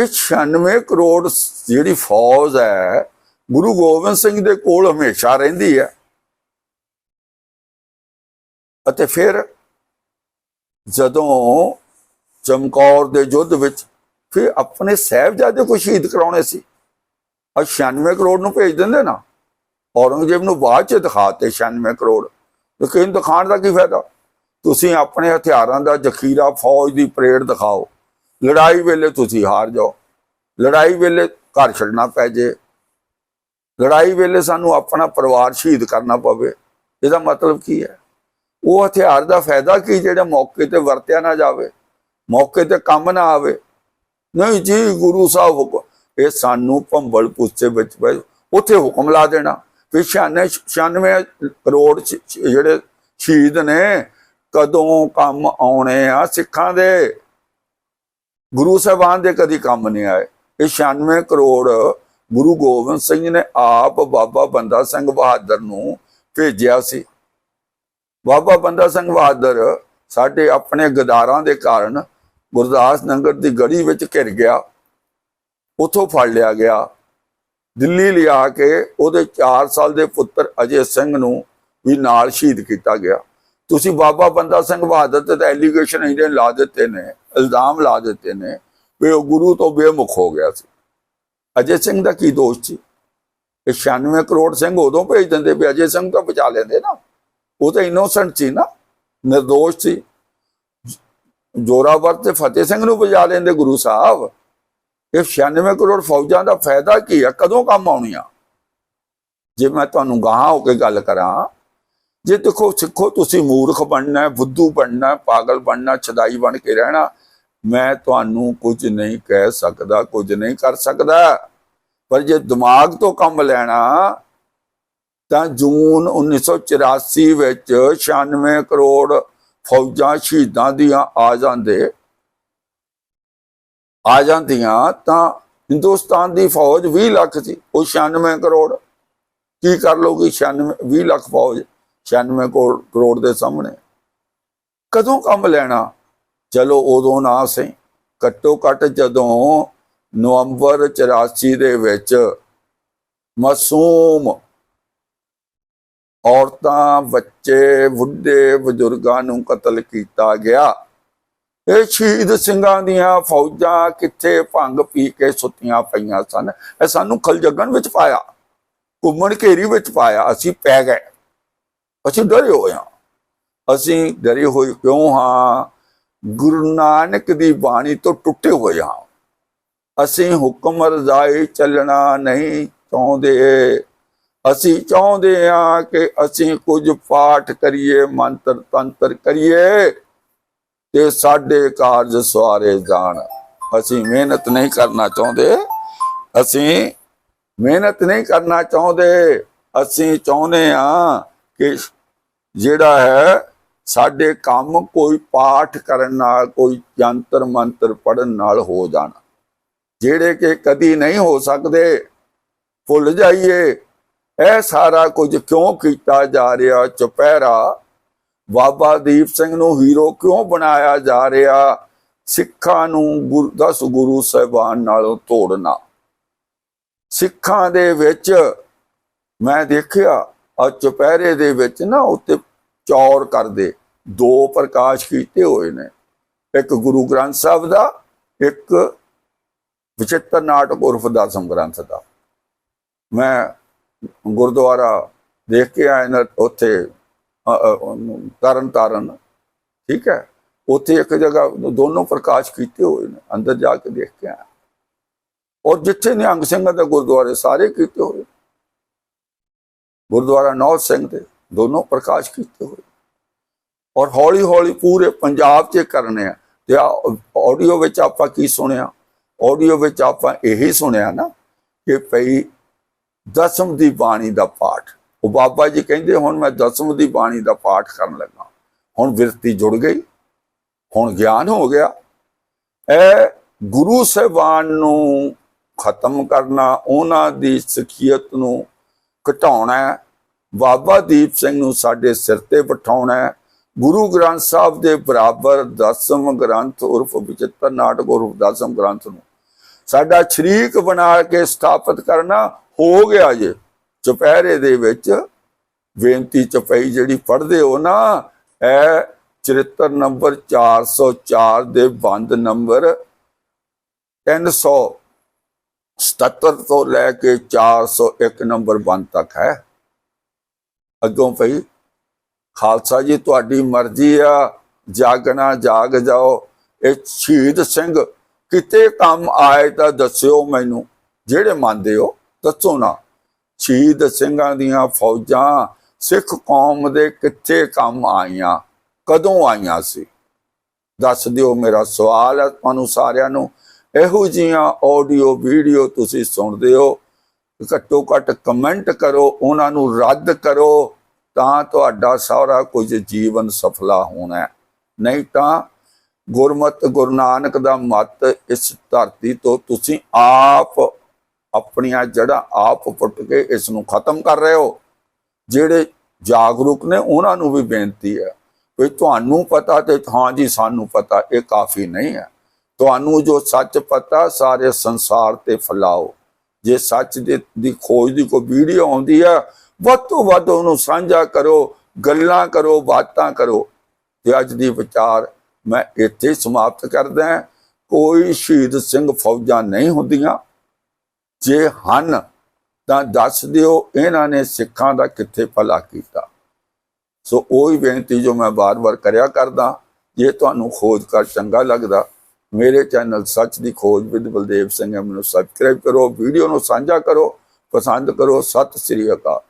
[SPEAKER 1] ਇਹ 96 ਕਰੋੜ ਜਿਹੜੀ ਫੌਜ ਹੈ, ਗੁਰੂ ਗੋਬਿੰਦ ਸਿੰਘ ਦੇ ਕੋਲ ਹਮੇਸ਼ਾ ਰਹਿੰਦੀ ਹੈ। ਅਤੇ ਫਿਰ ਜਦੋਂ ਚਮਕੌਰ ਦੇ ਯੁੱਧ ਵਿੱਚ ਫਿਰ ਆਪਣੇ ਸਾਹਿਬਜ਼ਾਦੇ ਕੋ ਸ਼ਹੀਦ ਕਰਾਉਣੇ ਸੀ। ਔਰ 96 ਕਰੋੜ ਨੂੰ ਭੇਜ ਦਿੰਦੇ ਨਾ। ਔਰੰਗਜ਼ੇਬ ਨੂੰ ਬਾਅਦ ਚ ਦਿਖਾਤੇ 96 ਕਰੋੜ। ਲੇਕਿਨ ਦਿਖਾਉਣ ਦਾ ਕੀ ਫਾਇਦਾ? ਤੁਸੀਂ ਆਪਣੇ ਹਥਿਆਰਾਂ ਦਾ ਜ਼ਖੀਰਾ ਫੌਜ ਦੀ ਪਰੇਡ ਦਿਖਾਓ। ਲੜਾਈ ਵੇਲੇ ਤੁਸੀਂ ਹਾਰ ਜਾਓ। ਲੜਾਈ ਵੇਲੇ ਘਰ ਛੱਡਣਾ ਪੈ ਜੇ। ਲੜਾਈ ਵੇਲੇ ਸਾਨੂੰ ਆਪਣਾ ਪਰਿਵਾਰ ਸ਼ਹੀਦ ਕਰਨਾ ਪਵੇ। ਇਹਦਾ ਮਤਲਬ ਕੀ ਹੈ? ਉਹ ਹਥਿਆਰ ਦਾ ਫਾਇਦਾ ਕੀ ਜਿਹੜਾ ਮੌਕੇ ਤੇ ਵਰਤਿਆ ਨਾ ਜਾਵੇ, ਮੌਕੇ ਤੇ ਕੰਮ ਨਾ ਆਵੇ? ਨਹੀਂ ਜੀ, ਗੁਰੂ ਸਾਹਿਬ ਹੁਕਮ ਇਹ ਸਾਨੂੰ ਭੰਬਲ ਪੁੱਛੇ ਵਿੱਚ ਉੱਥੇ ਹੁਕਮ ਲਾ ਦੇਣਾ ਵੀ 96 96 ਕਰੋੜ ਜਿਹੜੇ ਸ਼ਹੀਦ ਨੇ, ਕਦੋਂ ਕੰਮ ਆਉਣੇ ਆ ਸਿੱਖਾਂ ਦੇ? ਗੁਰੂ ਸਾਹਿਬਾਨ ਦੇ ਕਦੀ ਕੰਮ ਨਹੀਂ ਆਏ। ਇਹ 96 ਕਰੋੜ ਗੁਰੂ ਗੋਬਿੰਦ ਸਿੰਘ ਨੇ ਆਪ ਬਾਬਾ ਬੰਦਾ ਸਿੰਘ ਬਹਾਦਰ ਨੂੰ ਭੇਜਿਆ ਸੀ। ਬਾਬਾ ਬੰਦਾ ਸਿੰਘ ਬਹਾਦਰ ਸਾਡੇ ਆਪਣੇ ਗਦਾਰਾਂ ਦੇ ਕਾਰਨ ਗੁਰਦਾਸ ਨਗਰ ਦੀ ਗੜੀ ਵਿੱਚ ਘਿਰ ਗਿਆ, ਉਥੋਂ ਫੜ ਲਿਆ ਗਿਆ। ਦਿੱਲੀ ਲਿਆ ਕੇ ਉਹਦੇ 4 ਸਾਲ ਦੇ ਪੁੱਤਰ ਅਜੇ ਸਿੰਘ ਨੂੰ ਵੀ ਨਾਲ ਸ਼ਹੀਦ ਕੀਤਾ ਗਿਆ। ਤੁਸੀਂ ਬਾਬਾ ਬੰਦਾ ਸਿੰਘ ਬਹਾਦਰ ਤੇ ਤਾਂ ਐਲੀਗੇਸ਼ਨ ਇਹਦੇ ਲਾ ਦਿੱਤੇ ਨੇ, ਇਲਜ਼ਾਮ ਲਾ ਦਿੱਤੇ ਨੇ ਵੀ ਉਹ ਗੁਰੂ ਤੋਂ ਬੇਮੁਖ ਹੋ ਗਿਆ ਸੀ। ਅਜੇ ਸਿੰਘ ਦਾ ਕੀ ਦੋਸ਼ ਸੀ? ਇਹ 96 ਕਰੋੜ ਸਿੰਘ ਉਦੋਂ ਭੇਜ ਦਿੰਦੇ ਵੀ ਅਜੇ ਸਿੰਘ ਤਾਂ ਬਚਾ ਲੈਂਦੇ ਨਾ। ਉਹ ਤਾਂ ਇਨੋਸੈਂਟ ਸੀ ਨਾ, ਨਿਰਦੋਸ਼ ਸੀ। ਜੋਰਾਵਰ ਤੇ ਫਤਿਹ ਸਿੰਘ ਨੂੰ ਵਜਾ ਲੈਂਦੇ ਗੁਰੂ ਸਾਹਿਬ। ਇਹ 96 ਕਰੋੜ ਫੌਜਾਂ ਦਾ ਫਾਇਦਾ ਕੀ ਆ? ਕਦੋਂ ਕੰਮ ਆਉਣੀਆਂ? ਜੇ ਮੈਂ ਤੁਹਾਨੂੰ ਗਾਹਾਂ ਹੋ ਕੇ ਗੱਲ ਕਰਾਂ, ਜੇ ਦੇਖੋ, ਸਿੱਖੋ, ਤੁਸੀਂ ਮੂਰਖ ਬਣਨਾ ਹੈ ਬੁੱਧੂ ਬਣਨਾ, ਪਾਗਲ ਬਣਨਾ, ਛਦਾਈ ਬਣ ਕੇ ਰਹਿਣਾ, ਮੈਂ ਤੁਹਾਨੂੰ ਕੁਝ ਨਹੀਂ ਕਹਿ ਸਕਦਾ, ਕੁਝ ਨਹੀਂ ਕਰ ਸਕਦਾ। ਪਰ ਜੇ ਦਿਮਾਗ ਤੋਂ ਕੰਮ ਲੈਣਾ ਤਾਂ ਜੂਨ 1984 ਵਿੱਚ 96 ਕਰੋੜ ਫੌਜਾਂ ਸ਼ਹੀਦਾਂ ਦੀਆਂ ਆ ਜਾਂਦੇ, ਆ ਜਾਂਦੀਆਂ ਤਾਂ ਹਿੰਦੁਸਤਾਨ ਦੀ ਫੌਜ 20 ਲੱਖ ਸੀ, ਉਹ 96 ਕਰੋੜ। ਕੀ ਕਰ ਲੋਗੀ 96 20 ਲੱਖ ਫੌਜ 96 ਕਰੋੜ ਕਰੋੜ ਦੇ ਸਾਹਮਣੇ। ਕਦੋਂ ਕੰਮ ਲੈਣਾ? ਚਲੋ ਉਦੋਂ ਨਾ ਸਹੀ। ਘੱਟੋ ਘੱਟ ਜਦੋਂ ਨਵੰਬਰ 84 ਦੇ ਵਿੱਚ ਮਾਸੂਮ ਔਰਤਾਂ, ਬੱਚੇ, ਬੁੱਢੇ, ਬਜ਼ੁਰਗਾਂ ਨੂੰ ਕਤਲ ਕੀਤਾ ਗਿਆ। ਇਹ ਸ਼ਹੀਦ ਸਿੰਘਾਂ ਦੀਆਂ ਫੌਜਾਂ ਕਿੱਥੇ ਭੰਗ ਪੀ ਕੇ ਸੁੱਤੀਆਂ ਪਈਆਂ ਸਨ? ਇਹ ਸਾਨੂੰ ਖਲਜਗਣ ਵਿੱਚ ਪਾਇਆ, ਘੁੰਮਣ ਘੇਰੀ ਵਿੱਚ ਪਾਇਆ, ਅਸੀਂ ਪੈ ਗਏ। ਅਸੀਂ ਡਰੇ ਹੋਏ ਹਾਂ। ਅਸੀਂ ਡਰੇ ਹੋਏ ਕਿਉਂ ਹਾਂ? ਗੁਰੂ ਨਾਨਕ ਦੀ ਬਾਣੀ ਤੋਂ ਟੁੱਟੇ ਹੋਏ ਹਾਂ। ਅਸੀਂ ਹੁਕਮ ਰਜ਼ਾਈ ਚੱਲਣਾ ਨਹੀਂ ਚਾਹੁੰਦੇ। ਅਸੀਂ ਚਾਹੁੰਦੇ ਹਾਂ ਕਿ ਅਸੀਂ ਕੁਝ ਪਾਠ ਕਰੀਏ, ਮੰਤਰ, ਤੰਤਰ ਕਰੀਏ ਤੇ ਸਾਡੇ ਕਾਰਜ ਸਵਾਰੇ ਜਾਣ। ਅਸੀਂ ਮਿਹਨਤ ਨਹੀਂ ਕਰਨਾ ਚਾਹੁੰਦੇ। ਅਸੀਂ ਮਿਹਨਤ ਨਹੀਂ ਕਰਨਾ ਚਾਹੁੰਦੇ। ਅਸੀਂ ਚਾਹੁੰਦੇ ਹਾਂ ਕਿ ਜਿਹੜਾ ਹੈ, ਸਾਡੇ ਕੰਮ ਕੋਈ ਪਾਠ ਕਰਨ ਨਾਲ, ਕੋਈ ਜੰਤਰ ਮੰਤਰ ਪੜਨ ਨਾਲ ਹੋ ਜਾਣ। ਜਿਹੜੇ ਕਿ ਕਦੀ ਨਹੀਂ ਹੋ ਸਕਦੇ, ਭੁੱਲ ਜਾਈਏ। ਇਹ ਸਾਰਾ ਕੁਝ ਕਿਉਂ ਕੀਤਾ ਜਾ ਰਿਹਾ? ਚੁਪਹਿਰਾ। ਬਾਬਾ ਦੀਪ ਸਿੰਘ ਨੂੰ ਹੀਰੋ ਕਿਉਂ ਬਣਾਇਆ ਜਾ ਰਿਹਾ? ਸਿੱਖਾਂ ਨੂੰ ਗੁਰੂ, ਦਸ ਗੁਰੂ ਸਾਹਿਬਾਨ ਨਾਲੋਂ ਤੋੜਨਾ। ਸਿੱਖਾਂ ਦੇ ਵਿੱਚ ਮੈਂ ਦੇਖਿਆ ਆ ਚੁਪਹਿਰੇ ਦੇ ਵਿੱਚ ਨਾ ਉੱਤੇ ਚੌਰ ਕਰਦੇ। ਦੋ ਪ੍ਰਕਾਸ਼ ਕੀਤੇ ਹੋਏ ਨੇ। ਇੱਕ ਗੁਰੂ ਗ੍ਰੰਥ ਸਾਹਿਬ ਦਾ, ਇੱਕ ਵਿਚਿੱਤਰ ਨਾਟਕ ਉਰਫ ਦਾ ਗ੍ਰੰਥ ਦਾ। ਮੈਂ ਗੁਰਦੁਆਰਾ ਦੇਖ ਕੇ ਆਏ ਨਾ ਉੱਥੇ ਅ, ਤਰਨ ਤਾਰਨ ਠੀਕ ਹੈ? ਉੱਥੇ ਇੱਕ ਜਗ੍ਹਾ ਦੋਨੋਂ ਪ੍ਰਕਾਸ਼ ਕੀਤੇ ਹੋਏ ਨੇ ਅੰਦਰ ਜਾ ਕੇ ਦੇਖ ਕੇ ਆਇਆ ਔਰ ਜਿੱਥੇ ਨਿਹੰਗ ਸਿੰਘਾਂ ਦੇ ਗੁਰਦੁਆਰੇ ਸਾਰੇ ਕੀਤੇ ਹੋਏ। ਗੁਰਦੁਆਰਾ ਨੌ ਸਿੰਘ ਦੇ ਦੋਨੋਂ ਪ੍ਰਕਾਸ਼ ਕੀਤੇ ਹੋਏ। ਔਰ ਹੌਲੀ ਹੌਲੀ ਪੂਰੇ ਪੰਜਾਬ 'ਚ ਕਰਨੇ ਆ। ਤੇ ਆਡੀਓ ਵਿੱਚ ਆਪਾਂ ਕੀ ਸੁਣਿਆ? ਆਡੀਓ ਵਿੱਚ ਆਪਾਂ ਇਹੀ ਸੁਣਿਆ ਨਾ ਕਿ ਭਈ ਦਸਮ ਦੀ ਬਾਣੀ ਦਾ ਪਾਠ। ਉਹ ਬਾਬਾ ਜੀ ਕਹਿੰਦੇ, ਹੁਣ ਮੈਂ ਦਸਮ ਦੀ ਬਾਣੀ ਦਾ ਪਾਠ ਕਰਨ ਲੱਗਾ। ਹੁਣ ਵਿਰਤੀ ਜੁੜ ਗਈ, ਹੁਣ ਗਿਆਨ ਹੋ ਗਿਆ। ਇਹ ਗੁਰੂ ਸਾਹਿਬਾਨ ਨੂੰ ਖਤਮ ਕਰਨਾ, ਉਹਨਾਂ ਦੀ ਸਖੀਅਤ ਨੂੰ ਘਟਾਉਣਾ, ਬਾਬਾ ਦੀਪ ਸਿੰਘ ਨੂੰ ਸਾਡੇ ਸਿਰ ਤੇ ਬਿਠਾਉਣਾ, ਗੁਰੂ ਗ੍ਰੰਥ ਸਾਹਿਬ ਦੇ ਬਰਾਬਰ ਦਸਮ ਗ੍ਰੰਥ ਉਰਫ ਵਿਚਿੱਤਰ ਨਾਟਕ ਉਰਫ ਦਸਮ ਗ੍ਰੰਥ ਨੂੰ ਸਾਡਾ ਸ਼ਰੀਕ ਬਣਾ ਕੇ ਸਥਾਪਿਤ ਕਰਨਾ ਹੋ ਗਿਆ ਜੇ। ਚੁਪਹਿਰੇ ਦੇ ਵਿੱਚ ਬੇਨਤੀ ਚਪਈ ਜਿਹੜੀ ਪੜ੍ਹਦੇ ਹੋ ਨਾ, ਇਹ ਚਰਿੱਤਰ ਨੰਬਰ 404 ਦੇ ਬੰਦ ਨੰਬਰ 377 ਤੋਂ ਲੈ ਕੇ 401 ਨੰਬਰ ਬੰਦ ਤੱਕ ਹੈ। ਅੱਗੋਂ ਭਈ, ਖਾਲਸਾ ਜੀ ਤੁਹਾਡੀ ਮਰਜ਼ੀ ਆ, ਜਾਗਣਾ, ਜਾਗ ਜਾਓ। ਇਹ ਸ਼ਹੀਦ ਸਿੰਘ ਕਿਤੇ ਕੰਮ ਆਏ ਤਾਂ ਦੱਸਿਓ ਮੈਨੂੰ, ਜਿਹੜੇ ਮੰਨਦੇ ਹੋ। ਦੱਸੋ ਨਾ। ਸ਼ਹੀਦ ਸਿੰਘਾਂ ਦੀਆਂ ਫੌਜਾਂ ਸਿੱਖ ਕੌਮ ਦੇ ਕਿੱਥੇ ਕੰਮ ਆਈਆਂ, ਕਦੋਂ ਆਈਆਂ ਸੀ? ਦੱਸ ਦਿਓ ਮੇਰਾ ਸਵਾਲ ਹੈ ਤੁਹਾਨੂੰ ਸਾਰਿਆਂ ਨੂੰ। ਇਹੋ ਜੀਆਂ ਆਡੀਓ ਵੀਡੀਓ ਤੁਸੀਂ ਸੁਣਦੇ ਹੋ, ਘੱਟੋ ਘੱਟ ਕਮੈਂਟ ਕਰੋ, ਉਹਨਾਂ ਨੂੰ ਰੱਦ ਕਰੋ, ਤਾਂ ਤੁਹਾਡਾ ਸਾਰਾ ਕੁਝ ਜੀਵਨ ਸਫਲਾ ਹੋਣਾ ਨਹੀਂ ਤਾਂ ਗੁਰਮਤ, ਗੁਰੂ ਨਾਨਕ ਦਾ ਮਤ ਇਸ ਧਰਤੀ ਤੋਂ ਤੁਸੀਂ ਆਪ ਆਪਣੀਆਂ ਜੜ੍ਹਾਂ ਆਪ ਪੁੱਟ ਕੇ ਇਸ ਨੂੰ ਖਤਮ ਕਰ ਰਹੇ ਹੋ। ਜਿਹੜੇ ਜਾਗਰੂਕ ਨੇ, ਉਹਨਾਂ ਨੂੰ ਵੀ ਬੇਨਤੀ ਹੈ ਵੀ ਤੁਹਾਨੂੰ ਪਤਾ ਤੇ ਹਾਂ ਜੀ, ਸਾਨੂੰ ਪਤਾ, ਇਹ ਕਾਫੀ ਨਹੀਂ ਹੈ। ਤੁਹਾਨੂੰ ਜੋ ਸੱਚ ਪਤਾ, ਸਾਰੇ ਸੰਸਾਰ ਤੇ ਫੈਲਾਓ। ਜੇ ਸੱਚ ਦੇ ਦੀ ਖੋਜ ਦੀ ਕੋਈ ਵੀਡੀਓ ਆਉਂਦੀ ਹੈ, ਵੱਧ ਤੋਂ ਵੱਧ ਉਹਨੂੰ ਸਾਂਝਾ ਕਰੋ, ਗੱਲਾਂ ਕਰੋ, ਬਾਤਾਂ ਕਰੋ। ਤੇ ਅੱਜ ਦੀ ਵਿਚਾਰ ਮੈਂ ਇੱਥੇ ਸਮਾਪਤ ਕਰਦਾ ਕੋਈ ਸ਼ਹੀਦ ਸਿੰਘ ਫੌਜਾਂ ਨਹੀਂ ਹੁੰਦੀਆਂ। ਜੇ ਹਨ, ਤਾਂ ਦੱਸ ਦਿਓ ਇਹਨਾਂ ਨੇ ਸਿੱਖਾਂ ਦਾ ਕਿੱਥੇ ਭਲਾ ਕੀਤਾ। ਸੋ ਉਹੀ ਬੇਨਤੀ ਜੋ ਮੈਂ ਬਾਰ-ਬਾਰ ਕਰਿਆ ਕਰਦਾ, ਜੇ ਤੁਹਾਨੂੰ ਖੋਜ ਕਰ ਚੰਗਾ ਲੱਗਦਾ, ਮੇਰੇ ਚੈਨਲ ਸੱਚ ਦੀ ਖੋਜ ਵਿਦ ਬਲਦੇਵ ਸਿੰਘ ਨੂੰ ਸਬਸਕ੍ਰਾਈਬ ਕਰੋ, ਵੀਡੀਓ ਨੂੰ ਸਾਂਝਾ ਕਰੋ, ਪਸੰਦ ਕਰੋ, ਸਤਿ ਸ੍ਰੀ ਅਕਾਲ।